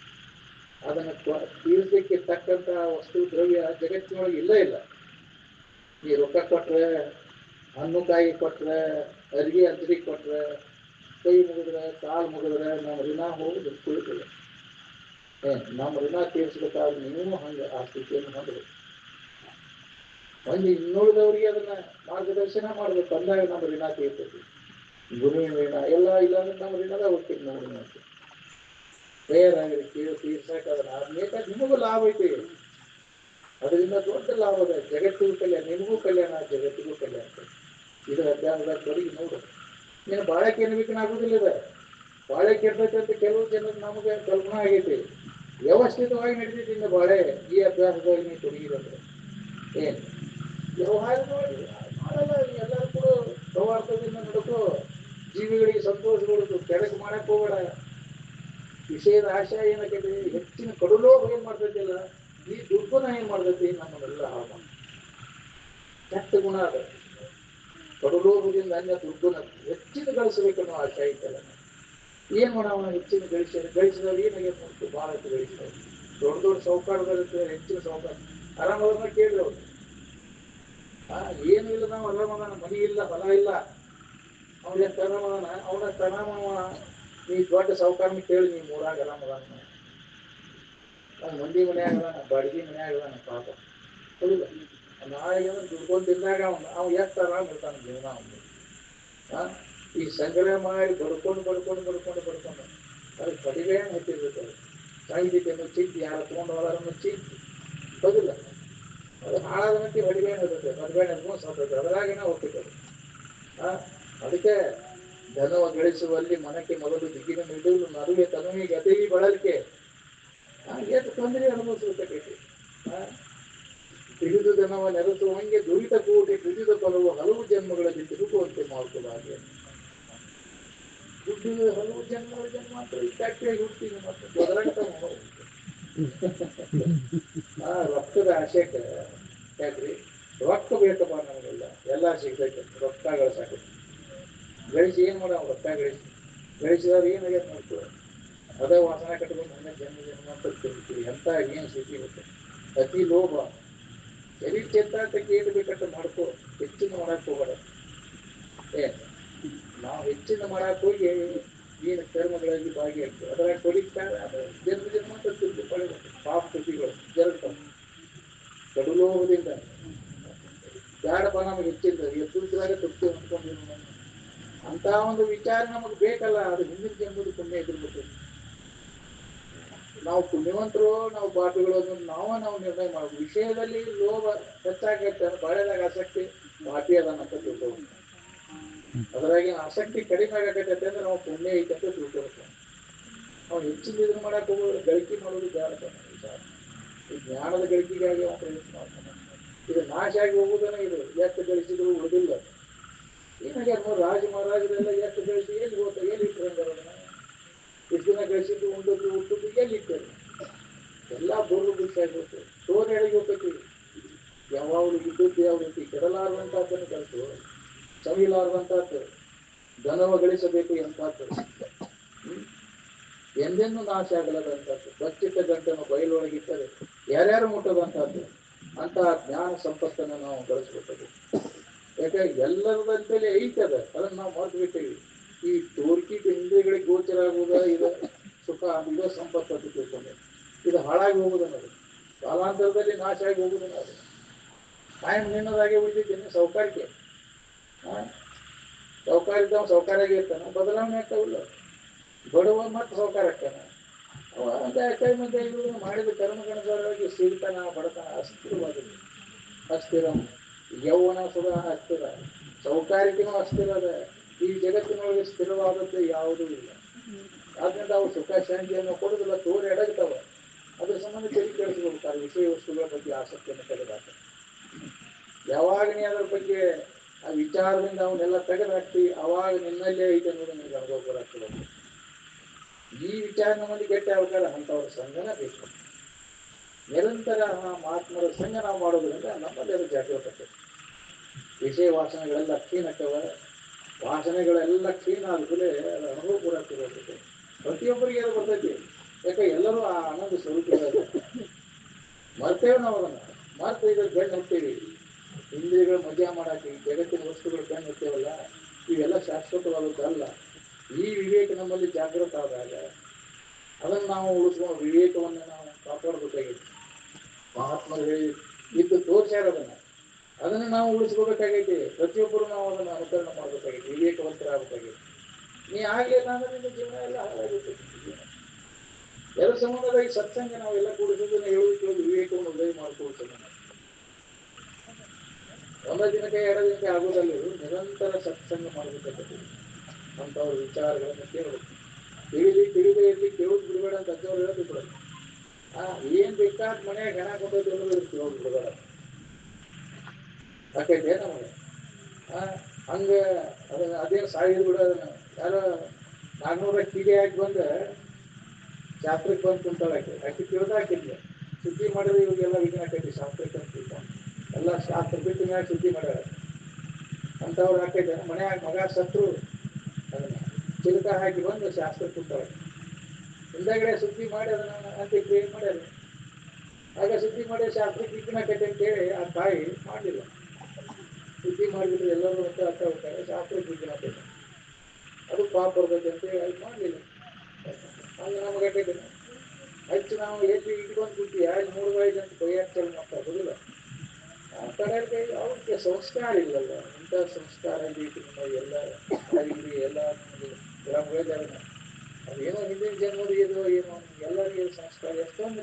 ಅದನ್ನು ಕೊ- ತಕ್ಕಂತಹ ತಕ್ಕಂತ ವಸ್ತು, ದ್ರವ್ಯ ಜಗತ್ತಿನೊಳಗೆ ಇಲ್ಲ ಇಲ್ಲ. ಈ ರೊಕ್ಕ ಕೊಟ್ರೆ, ಹಣ್ಣು ಕಾಯಿ ಕೊಟ್ರೆ ಅರಿಗೆ ಅಂಜರಿ ಕೊಟ್ರೆ ಕೈ ಮುಗಿದ್ರೆ, ಕಾಲು ಮುಗಿದ್ರೆ ನಮ್ಮ ಋಣ ಹೋಗಿ ಕುಳಿತಿಲ್ಲ ಏ ನಮ್ಮ ಋಣ ತೀರಿಸ್ಬೇಕಾದ್ರೆ ನೀವು ಹಂಗೆ ಆ ಸ್ಥಿತಿಯನ್ನು ಹೊಂದಬೇಕು ಒಂದು ಇನ್ನುಳಿದವರಿಗೆ ಅದನ್ನ ಮಾರ್ಗದರ್ಶನ ಮಾಡ್ಬೇಕು. ಅಂದಾಗ ನಮ್ಮ ಋಣ ತೀರ್ತೈತಿ ಗುರುವಿನ ಋಣ, ಎಲ್ಲ ಇಲ್ಲ ಅಂದ್ರೆ ನಮ್ಮ ಋಣದ ಹೋಗ್ತೀವಿ ನೋಡಿ ಋಣ ತಯಾರಾಗಿರಿ ಕೇಳಿ ತೀರ್ಸಕ್ಕೆ ಅದನ್ನ ಅನೇಕ ನಿಮಗೂ ಲಾಭ ಐತಿ. ಅದರಿಂದ ದೊಡ್ಡ ಲಾಭ ಇದೆ. ಜಗತ್ತಿಗೂ ಕಲ್ಯಾಣ, ನಿಮಗೂ ಕಲ್ಯಾಣ, ಜಗತ್ತಿಗೂ ಕಲ್ಯಾಣ. ಇದರ ಅಧ್ಯಯನದ ಕೊಡುಗೆ ನೋಡು. ನೀನು ಬಾಳೆ ಕೆಣಬೇಕನ್ನ ಆಗುದಿಲ್ಲ ಇದೆ. ಬಾಳೆ ಇರ್ತೈತೆ ಕೆಲವು ಜನಕ್ಕೆ ನಮಗೆ ಕಲ್ಪನೆ ಆಗೈತಿ. ವ್ಯವಸ್ಥಿತವಾಗಿ ನಡೆದಿದ್ದಿಂದ ಬಾಳೆ ಈ ಅಭ್ಯಾಸದಲ್ಲಿ ನೀವು ತೊಡಗಿದಂದ್ರೆ ಏನು? ವ್ಯವಹಾರವಾಗಿ ಮಾಡಲ್ಲ, ಎಲ್ಲರೂ ಕೂಡ ಸೌಹಾರ್ದದಿಂದ ನಡ್ಕೋ ಜೀವಿಗಳಿಗೆ ಸಂತೋಷ ಕೊಡುದು ಕೆಳಗೆ ಮಾಡಕ್ ಹೋಗಬೇಡ. ವಿಷಯದ ಆಶಯ ಏನಕ್ಕೆ ಹೆಚ್ಚಿನ ಕಡುಲೋಭ ಏನ್ ಮಾಡ್ತೈತಿಲ್ಲ ಈ ದುರ್ಗುಣ ಏನ್ ಮಾಡ್ತೈತಿ? ನಮ್ಮನ್ನೆಲ್ಲ ಹಾಳು. ಕೆಟ್ಟ ಗುಣ ಅದ. ಕಡುಲೋಭದಿಂದ ಅನ್ಯ ದುಡ್ಡನ್ನು ಹೆಚ್ಚಿನ ಗಳಿಸಬೇಕನ್ನೋ ಆಶಯ ಐತಲ್ಲ ಏನ್ ಮಾಡೋಣ ಹೆಚ್ಚಿನ ಗಳಿಸಿದ ಗಳಿಸಿದವ್ರು ಏನಾಗ್ಯದ ಮತ್ತು ಬಹಳಷ್ಟು ಗಳಿಸಿದವ್ರು. ದೊಡ್ಡ ದೊಡ್ಡ ಸೌಕಾರಗಳಿರ್ತವೆ ಹೆಚ್ಚಿನ ಸೌಕಾರ ಆರಾಮದನ್ನ ಕೇಳಿದ್ರು ಅವ್ರು. ಆ, ಏನು ಇಲ್ಲ ನಾವು ಅರಾಮದಾನ ಮನಿ ಇಲ್ಲ, ಹೊಲ ಇಲ್ಲ. ಅವನ ತನಮದಾನ ಅವನ ತನಮವ ನೀ ದೊಡ್ಡ ಸೌಕಾರ ಕೇಳಿ, ನೀ ಮೂರಾಗ ಅರಾಮದಾನ ಅವ್ನ ಮಂದಿ ಮನ್ಯಾಗ ಅದಾನ, ಬಾಡಿಗೆ ಮನ್ಯಾಗ ಅದಾನ, ಪಾಪ. ಹೌದಿಲ್ಲ ನಾಳೆ ದುಡ್ಕೊಂಡಿದ್ದಾಗ ಅವ್ನು ಅವ್ ಎಷ್ಟು ಆರಾಮ್ ಇರ್ತಾನ ಜೀವನ ಅವನು ಈ ಸಂಗ್ರಹ ಮಾಡಿ ಬಡ್ಕೊಂಡು ಬಡ್ಕೊಂಡು ಬಡ್ಕೊಂಡು ಬಡ್ಕೊಂಡು ಅದು ಕಡಿಮೆ ಅವ್ರು ಸಾಹಿತ್ಯವನ್ನು ಚಿಂತಿ, ಯಾರ ತಗೊಂಡು ಹೋದಾರನ್ನು ಚಿಂತಿ. ಬದಿಲ್ಲ ಅದು ಹಾಳಾದಂತೆ ಹೊಡಿಬೇಣ ಇರುತ್ತೆ ಹೊಡಿಬೇಣ ಅನ್ಕೊಂಡು ಸಾಧ್ಯ ಅದರಾಗೇನೆ ಹೋಗ್ತಿರ್ತದೆ ಆ, ಅದಕ್ಕೆ ಧನವ ಗಳಿಸುವಲ್ಲಿ ಮನಕ್ಕೆ ಮೊದಲು ದಿಗಿನ ನಿಡುವುದು ನಡುವೆ ತನುವಿಗೆ ಅದೇವಿ ಬಳಲಿಕೆ ಆ, ಎಷ್ಟು ತೊಂದರೆ ಅನುಭವಿಸಬೇಕಾಗಿ ತಿಳಿದು ಧನವ ನೆರೆಸುವಂಗೆ ದುರಿತ ಕೂಡಿ ದುಡಿದ ಬರುವ ಹಲವು ಜನ್ಮಗಳಲ್ಲಿ ತಿರುಗುವಂತೆ ಹಾಗೆ ದುಡ್ಡು ಹಲವು ಜನ್ಮಗಳ ಜನ್ಮ ಅಂತ ಈ ಫ್ಯಾಕ್ಟ್ರಿಯಾಗಿ ಹುಡ್ತೀನಿ ಮತ್ತೆ ಬದಲಾಗ್ತ ಆ ರೊಕ್ಕದ ಆಸೆ ಯಾಕ್ರಿ? ರೊಕ್ಕ ಬೇಕಪ್ಪ ನಮಗೆಲ್ಲ. ಎಲ್ಲ ಸಿಗ್ತೈತೆ. ರೊಕ್ಕ ಗಳಿಸಾಕ ಗಳಿಸಿ ಏನ್ ಮಾಡೋ ರೊಕ್ಕ ಗಳಿಸಿ? ಗಳಿಸಿದವ್ರು ಏನಾಗ್ಯದ ನೋಡ್ಕೊ. ಅದೇ ವಾಸನ ಕಟ್ಕೊಂಡು ನನ್ನ ಜನ್ಮ ಜನ್ಮ ಅಂತ ತಿಳ್ತೀವಿ ಎಂತ ಏನ್ ಸ್ಥಿತಿ ಅತಿ ಲೋಭ. ಎಲ್ಲಿ ಚೆತ್ತಾಟ ಅಂತ ಬೇಕಂತ ಮಾಡ್ಕೋ. ಹೆಚ್ಚಿನ ಮಾಡಕ್ ಹೋಗಲ್ಲ ಏ, ನಾವು ಹೆಚ್ಚಿನ ಮಾಡಕ್ ಹೋಗಿ ಏನು ಕರ್ಮಗಳಲ್ಲಿ ಭಾಗಿಯಾಗ್ತದೆ ಅದರ ಕೊಡಿತಾರೆ ಜನ್ಮ ಜನ್ಮ ಪಡೆಯಬೇಕು ಪಾಪ ಕೃತಿಗಳು ಜರುಗ್ತಾವೆ ಬ್ಯಾಡ ಬೇಡಪ್ಪ ನಮಗೆ ಹೆಚ್ಚಿಲ್ಲ ಎದುರಿಸಿದಾಗ ತೃಪ್ತಿ ಹೊಂದ್ಕೊಂಡಿರೋ ಅಂತ ಒಂದು ವಿಚಾರ ನಮಗೆ ಬೇಕಲ್ಲ, ಅದು ಹಿಂದಿನ ಜನ್ಮದ ಪುಣ್ಯ ಇದಿರ್ಬೇಕು. ನಾವು ಪುಣ್ಯವಂತರು, ನಾವು ಪಾಪಿಗಳು ನಾವೇ ನಾವು ನಿರ್ಣಯ ಮಾಡಬೇಕು. ವಿಷಯದಲ್ಲಿ ಲೋಭ ಹೆಚ್ಚಾಗಿರ್ತಾರೆ ಬಾಳೆದಾಗ ಆಸಕ್ತಿ. ಪಾಪಿ ಅದನ್ನಂತ ತಿಳ್ಕೊಬೇಕು ಅದರಾಗಿನ ಆಸಕ್ತಿ ಕಡಿಮೆ ಆಗಕೈತೆ ಅಂದ್ರೆ ನಾವು ಪುಣ್ಯ ಐತೆ ಅಂತ ತಿಳ್ಕೊಬೇಕು. ಅವ್ನು ಹೆಚ್ಚಿನ ಇದನ್ನ ಮಾಡಕ್ ಹೋಗೋದು ಗಳಿಕೆ ಮಾಡೋದು ಬೇಡ ವಿಚಾರ ಈ ಜ್ಞಾನದ ಗಳಿಕೆಗಾಗಿ ಅವನು ಪ್ರಯತ್ನ ಮಾಡ್ತಾನೆ. ಇದು ನಾಶ ಆಗಿ ಹೋಗುದನ್ನ ಇದು ಎಷ್ಟು ಗಳಿಸಿದ್ರು ಉಳಿದಿಲ್ಲ. ಏನಾಗ್ಯಾರ ರಾಜ ಮಹಾರಾಜರೆಲ್ಲ ಎಷ್ಟು ಗಳಿಸಿ ಎಲ್ಲಿ ಹೋಗ್ತಾರೆ ಎಲ್ಲಿ ಇಟ್ಟರೆ ಇಷ್ಟು ದಿನ ಗಳಿಸಿದ್ದು ಉಂಡದ್ದು ಹುಟ್ಟಿದ್ದು ಎಲ್ಲಿ ಇಟ್ಟರು ಎಲ್ಲ ಬೋರ್ಲು ಬಿಸಾಗ್ಬಿಟ್ಟು ಸೋರ್ ಹೇಳಿ ಹೋಗ್ತೈತಿ ಯಾವಾಗಲೂ ಇದ್ದದ್ದು ಯಾವ ರೀತಿ ಕಲಿತು ಸವಿಲಾರದಂತದ್ದು ಧನವ ಗಳಿಸಬೇಕು ಎಂತಹದ್ದು ಎಂದೆಂದು ನಾಶ ಆಗಲದಂತದ್ದು ಬಚ್ಚಿಟ್ಟ ಗಂಟನ್ನು ಬಯಲೊಳಗಿಟ್ಟರೆ ಯಾರ್ಯಾರು ಮುಟ್ಟದಂತಹದ್ದು ಅಂತಹ ಜ್ಞಾನ ಸಂಪತ್ತನ್ನು ನಾವು ಗಳಿಸ್ಬೇಕು ಯಾಕೆ ಎಲ್ಲರದಂತೆಲೆ ಐತದ ಅದನ್ನು ನಾವು ಮರೆತು ಬಿಟ್ಟೇವಿ ಈ ತೋರ್ಕಿ ಇಂದ್ರಿಯಗಳಿಗೆ ಗೋಚರ ಆಗುವುದ ಇದು ಸುಖ ಇದು ಸಂಪತ್ತು ಅಂತ ತಿಳ್ಕೊಂಡೆ. ಇದು ಹಾಳಾಗಿ ಹೋಗುದನ್ನದು ಕಾಲಾಂತರದಲ್ಲಿ ನಾಶ ಆಗಿ ಹೋಗುದನ್ನೋದು ಕಾಯಂ ನಿನ್ನದಾಗೆ ಉಳಿದಿದ್ದೇನೆ ಸೌಕಾರಿಕೆ ಸೌಕಾರ ಇದ್ದವ ಸೌಕಾರಾಗಿ ಇರ್ತಾನೆ, ಬದಲಾವಣೆ ಆಗ್ತಾವಿಲ್ಲ ಬಡವ ಮತ್ತು ಸೌಕಾರ ಆಗ್ತಾನೆ ಅವ ಅಂತ ಇವ್ರು ಮಾಡಿದ ಕರ್ಮಗನುಸಾರವಾಗಿ ಸಿಗ್ತಾನ ಬಡತನ ಅಸ್ಥಿರವಾಗಿದೆ. ಅಸ್ಥಿರ. ಯೌವನ ಸುಧಾ ಅಸ್ಥಿರ. ಸೌಕಾರಿಕೆನೂ ಅಸ್ಥಿರ ಅದ. ಈ ಜಗತ್ತಿನೊಳಗೆ ಸ್ಥಿರವಾದದ್ದು ಯಾವುದೂ ಇಲ್ಲ. ಆದ್ರಿಂದ ಅವು ಸುಖ ಶಾಂತಿಯನ್ನು ಕೊಡುದಿಲ್ಲ ತೋರಿ ಎಡಗ್ತಾವ ಅದ್ರ ಸಂಬಂಧ ತೆರಿಗೆ ಕೆಡಿಸ್ಕೊಳ್ತಾರೆ ವಿಷಯ ವಸ್ತುಗಳ ಬಗ್ಗೆ ಆಸಕ್ತಿಯನ್ನು ತೆಗೆದಾಕ ಯಾವಾಗ ನೀ ಅದ್ರ ಬಗ್ಗೆ ಆ ವಿಚಾರದಿಂದ ಅವನ್ನೆಲ್ಲ ತೆಗೆದಾಕ್ತಿ ಅವಾಗ ನಿನ್ನಲ್ಲೇ ಐತೆ ಅನ್ನೋದು ನಿನಗೆ ಅನುಭವ ಬರಾಗ್ತದೆ ಈ ವಿಚಾರ ನಮ್ಮಲ್ಲಿ ಕೆಟ್ಟ ಆಗ್ಬೇಕಾದ್ರೆ ಅಂಥವ್ರ ಸಂಘನ ಬೇಕು. ನಿರಂತರ ಮಹಾತ್ಮರ ಸಂಘ ನಾವು ಮಾಡೋದ್ರಿಂದ ನಮ್ಮಲ್ಲಿ ಅದು ಜಾಗೃತತೆ. ವಿಷಯ ವಾಸನೆಗಳೆಲ್ಲ ಕ್ಲೀನ್ ಆಗ್ತವೆ. ವಾಸನೆಗಳೆಲ್ಲ ಕ್ಲೀನ್ ಆದ್ಮೇಲೆ ಅದು ಅನುಭವ ಕೂಡ ಆಗ್ತಿರೋದಕ್ಕೆ ಪ್ರತಿಯೊಬ್ಬರಿಗೆ ಅದು ಬರ್ತೈತಿ. ಯಾಕೆ ಎಲ್ಲರೂ ಆ ಆನಂದ ಸ್ವರೂಪ ಮರ್ತೇವೆ ನಾವು ಅದನ್ನು. ಮರ್ತು ಈಗ ಹೋಗ್ತೇವಿ. ಇಂದ್ರಿಯಗಳು ಮಜಾ ಈ ಜಗತ್ತಿನ ವಸ್ತುಗಳು ಹೋಗ್ತೇವಲ್ಲ ಇವೆಲ್ಲ ಶಾಶ್ವತವಾದದ್ದಲ್ಲ. ಈ ವಿವೇಕ ನಮ್ಮಲ್ಲಿ ಜಾಗೃತ ಆದಾಗ ಅದನ್ನು ನಾವು ಉಳಿಸ್ಕೊಂಡು ವಿವೇಕವನ್ನು ನಾವು ಕಾಪಾಡಬೇಕಾಗಿತ್ತು. ಮಹಾತ್ಮ ಹೇಳಿ, ಇದ್ದು ತೋರ್ಸ್ಯಾರ ಅದನ್ನ ಅದನ್ನು ನಾವು ಉಳಿಸ್ಕೋಬೇಕಾಗೈತಿ ಪ್ರತಿಯೊಬ್ಬರು ನಾವು ಅದನ್ನು ಅನುಕರಣೆ ಮಾಡಬೇಕಾಗೈತಿ, ವಿವೇಕವಂತರಾಗಬೇಕಾಗೈತಿ. ನೀ ಆಗಲಿಲ್ಲ ಅಂದ್ರೆ ನಿನ್ನ ಜೀವನ ಎಲ್ಲ ಹಾಳಾಗುತ್ತೆ ಎರಡು ಸಂಬಂಧದ ಸತ್ಸಂಗ ನಾವೆಲ್ಲ ಕೂಡಿಸೋದನ್ನ ಹೇಳುವುದು ವಿವೇಕವನ್ನು ಉದಯ ಮಾಡ್ಕೊಳ್ತೇವೆ ಒಂದ ದಿನಕ್ಕೆ ಎರಡು ದಿನಕ್ಕೆ ಆಗುವುದಲ್ಲಿ ನಿರಂತರ ಸತ್ಸಂಗ ಮಾಡಬೇಕಂತ ಅಂಥವ್ರ ವಿಚಾರಗಳನ್ನು ಕೇಳಬೇಕು ತಿಳಿದು ತಿಳಿದೇ ಇರಲಿ ಕೇಳುದು ಬಿಡಬೇಡ ಅಂತ ಅಜ್ಜವ್ರು ಹೇಳೋದು ಕೂಡ. ಆ, ಏನ್ ಬೇಕಾದ ಮನೆ ಹೆಣ ಅನ್ನೋದು ಇರ್ತೀವಿ ಬಿಡಬೇಡ ಯಾಕೈತೆ ನಮಗೆ ಹಂಗ ಅದ ಅದೇನು ಸಾಯಿದ್ ಬಿಡ ಯಾರ ನಾಲ್ನೂರ ಕಿಡಿ ಹಾಕಿ ಬಂದ ಶಾಸ್ತ್ರಕ್ಕೆ ಬಂದು ಕುಂತಾಳ ಆಕೆ. ಆಕೆ ಸುದ್ದಿ ಮಾಡಿದ್ರೆ ಇವಾಗೆಲ್ಲ ವಿಘ್ನ ಆಕೈತಿ ಶಾಸ್ತ್ರಕ್ಕೆ ಎಲ್ಲ ಶಾಸ್ತ್ರ ಬಿಟ್ಟು ಮ್ಯಾಗ ಶುದ್ಧಿ ಮಾಡ್ಯಾರ ಅಂತವ್ರು ಹಾಕೈತೆ ಮನ್ಯಾಗ ಮಗ ಸತ್ರು ಅದನ್ನ ಚಿಲಕ ಹಾಕಿ ಬಂದು ಶಾಸ್ತ್ರ ಕುಂತಾಳೆ ಹಿಂದಗಡೆ ಶುದ್ಧಿ ಮಾಡಿ ಅದನ್ನ ಅಂತ್ಯಕ್ರಿಯೆ ಮಾಡ್ಯಾರ? ಆಗ ಶುದ್ಧಿ ಮಾಡಿ ಶಾಸ್ತ್ರಕ್ಕೆ ವಿಘ್ನ ಆಕೈತೆ ಅಂತ ಹೇಳಿ ಆ ತಾಯಿ ಮಾಡಲಿಲ್ಲ. ಶುದ್ಧಿ ಮಾಡಿಬಿಟ್ರೆ ಎಲ್ಲರೂ ಅಂತ ಅರ್ಥ ಹೋಗ್ತಾರೆ ಶಾಸ್ತ್ರಕ್ಕೆ ವಿಘ್ನ ಆಕೈತೆ ಅದು ಪಾಪ ಬರ್ತೈತೆ ಅಂತ ಹೇಳಿ ಅದು ಮಾಡಲಿಲ್ಲ. ಹಂಗ ನಮಗೆ ಆಕೈತೆ ಹೆಚ್ಚು ನಾವು ಎಲ್ಲಿ ಇಟ್ಕೊಂಡು ಕೂತೀವಿ ಯಾರು ಮೂರು ವಯಸ್ಸು ಅಂತ ಬೈಯಾಕ್ ಚಾಲು ಮಾಡ್ತಾರೆ ಹೌದಿಲ್ಲ ಆ ಅವ್ರಿಗೆ ಸಂಸ್ಕಾರ ಇಲ್ಲಲ್ಲ. ಇಂಥ ಸಂಸ್ಕಾರ ಎಲ್ಲ ಅರಿವಿ ಎಲ್ಲ ಗ್ರಾಮಗಳಿದ್ದಾರೆ ಅದೇನೋ ಹಿಂದಿನ ಜನ್ಮದ ಇದು ಏನೋ? ಎಲ್ಲರಿಗೆ ಸಂಸ್ಕಾರ. ಎಷ್ಟೊಂದು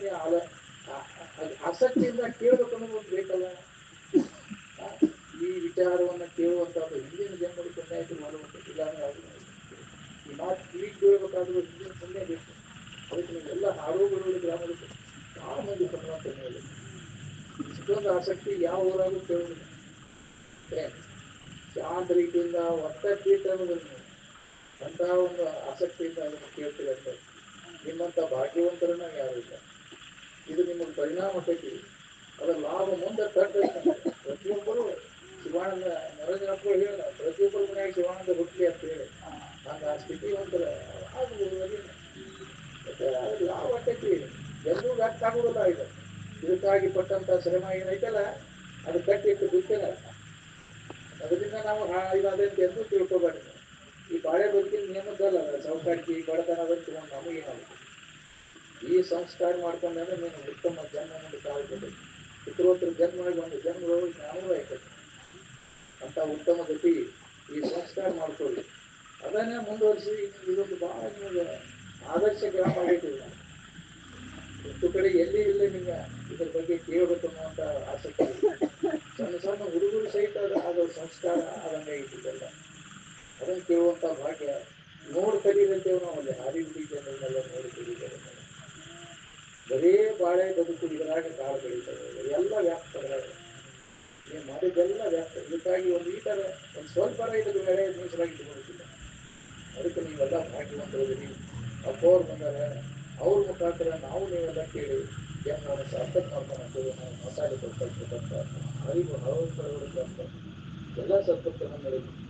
ಆ- ಆಸಕ್ತಿಯಿಂದ ಕೇಳಬೇಕು ಅನ್ನೋದು ಬೇಕಲ್ಲ. ಈ ವಿಚಾರವನ್ನ ಕೇಳುವಂತದ್ದು ಹಿಂದಿನ ಜನ್ಮದ ಪುಣ್ಯಾಯತು ಮಾಡುವಂತ ಇಲ್ಲ ಈ ಮಾತು ಕಿವಿ ಕೇಳಬೇಕಾದ್ರೂ ಹಿಂದಿನ ಪುಣ್ಯ ಬೇಕು. ಅದಕ್ಕೆ ನೀವೆಲ್ಲ ಆರೋಗ್ಯಗಳು ಗ್ರಾಮದಲ್ಲಿ ಭಾಳ ಮಂದಿ ಪುಣ್ಯವಂತ ಮೇಲೆ. ಇಷ್ಟೊಂದು ಆಸಕ್ತಿ ಯಾವ ಊರಾಗೂ ಏ, ಶಾಂತ ರೀತಿಯಿಂದ ಒತ್ತ ಪೀಠ ಅನ್ನೋದನ್ನು ಅಂತ ಒಂದು ಆಸಕ್ತಿಯಿಂದ ಅದನ್ನು ಕೇಳ್ತಿರಂತೆ ನಿಮ್ಮಂತ ಭಾಗ್ಯವಂತರನ್ನ ಯಾರು ಇಲ್ಲ. ಇದು ನಿಮಗೆ ಪರಿಣಾಮ ಆಕೈತಿ. ಅದರ ಲಾಭ ಮುಂದೆ ತರ್ತೈತೆ ಪ್ರತಿಯೊಬ್ಬರು ಶಿವಾನಂದ ನರೇಂದ್ರಪ್ಪಗಳು ಹೇಳ ಪ್ರತಿಯೊಬ್ಬರು ಮನೆಯಾಗ ಶಿವಾನಂದ ಹುಟ್ಲಿ ಅಂತ ಹೇಳಿ. ಹಂಗ ಆ ಸ್ಥಿತಿ ಒಂಥರ. ಅದು ಲಾಭ ಆಕೈತಿ? ಎಲ್ಲರೂ ವ್ಯಕ್ತ ಆಗುದಿಲ್ಲ ಇದು. ಇದಕ್ಕಾಗಿ ಪಟ್ಟಂತ ಶ್ರಮ ಏನೈತಲ್ಲ ಅದು ಕಟ್ಟಿಟ್ಟು ಗೊತ್ತಿಲ್ಲ ಅದರಿಂದ ನಾವು ಹಾ- ಎಂದು ತಿಳ್ಕೊಬಾರ್ದು ಈ ಬಾಳೆ ಬದುಕಿನ ನಿಯಮದಲ್ಲ ಚೌಕಾಟಿ ಬಡತನ ಬಂತು ನಮಗೇನಾಗುತ್ತೆ ಈ ಸಂಸ್ಕಾರ ಮಾಡ್ಕೊಂಡ್ರೆ ನೀನು ಉತ್ತಮ ಜನ್ಮ ಒಂದು ಕಾಲ್ಬೋದು ಉತ್ತರೋತ್ತರ ಜನ್ಮ ಆಗಿ ಒಂದು ಜನ್ಮದೊಳಗೆ ಜ್ಞಾನವೂ ಆಯ್ತದೆ ಅಂತ ಉತ್ತಮ ಗತಿ ಈ ಸಂಸ್ಕಾರ ಮಾಡ್ಕೊಳ್ಳಿ. ಅದನ್ನೇ ಮುಂದುವರಿಸಿ ಇದೊಂದು ಬಹಳ ನಿಮಗೆ ಆದರ್ಶ ಗ್ರಾಮ ಆಗೈತಿ. ಒಂದು ಕಡೆ ಎಲ್ಲಿ ಇಲ್ಲ ನಿಮ್ಗೆ ಇದ್ರ ಬಗ್ಗೆ ಕೇಳಬೇಕು ಅನ್ನುವಂತ ಆಸಕ್ತಿ ಸಣ್ಣ ಸಣ್ಣ ಹುಡುಗರು ಸಹಿತ ಅದು- ಅದು ಸಂಸ್ಕಾರ ಆದಂಗೆ ಇಟ್ಟಿದ್ದಲ್ಲ ಅದನ್ನು ಕೇಳುವಂತ ಭಾಗ್ಯ ನೋಡಿ ಕಲಿಯದಂತೆ ನಾವು ಅಲ್ಲಿ ಹಾದಿ ಹುಡಿ ಜನರನ್ನೆಲ್ಲ ನೋಡಿ ಕಲಿತಾರೆ ಬರೇ ಬಾಳೆ ಬದುಕು ಇದರಾಗ ಕಾಲ ಬೆಳೀತದೆ. ಎಲ್ಲ ವ್ಯಾಪ್ತ ಅದ್ರಾಗ. ನೀವು ಮಾಡಿದ್ದೆಲ್ಲ ವ್ಯಾಪ್ತ. ಇದಕ್ಕಾಗಿ ಒಂದು ಈ ಥರ ಒಂದು ಸ್ವಲ್ಪ ಇದಕ್ಕೆ ಬೇರೆ ಮೀಸಲಾಗಿ ಇಟ್ಕೊಂಡಿದ್ದಿಲ್ಲ ಅದಕ್ಕೆ ನೀವೆಲ್ಲ ಭಾಗ್ಯವಂತರಿದ್ದೀರಿ ಅಪ್ಪವ್ರು ಬಂದಾರೆ ಅವ್ರ ಮುಖಾಂತರ ನಾವು ನೀವೆಲ್ಲ ಕೇಳಿ ಜನ್ಮವನ್ನು ಸಾರ್ಥಕ ಮಾಡ್ಕೊಂಡು ಮಾತಾಡಿ ಕೊಡ್ತಾ ಅರಿವು ಹಲವು ಎಲ್ಲ ಸಂಪತ್ತನ್ನು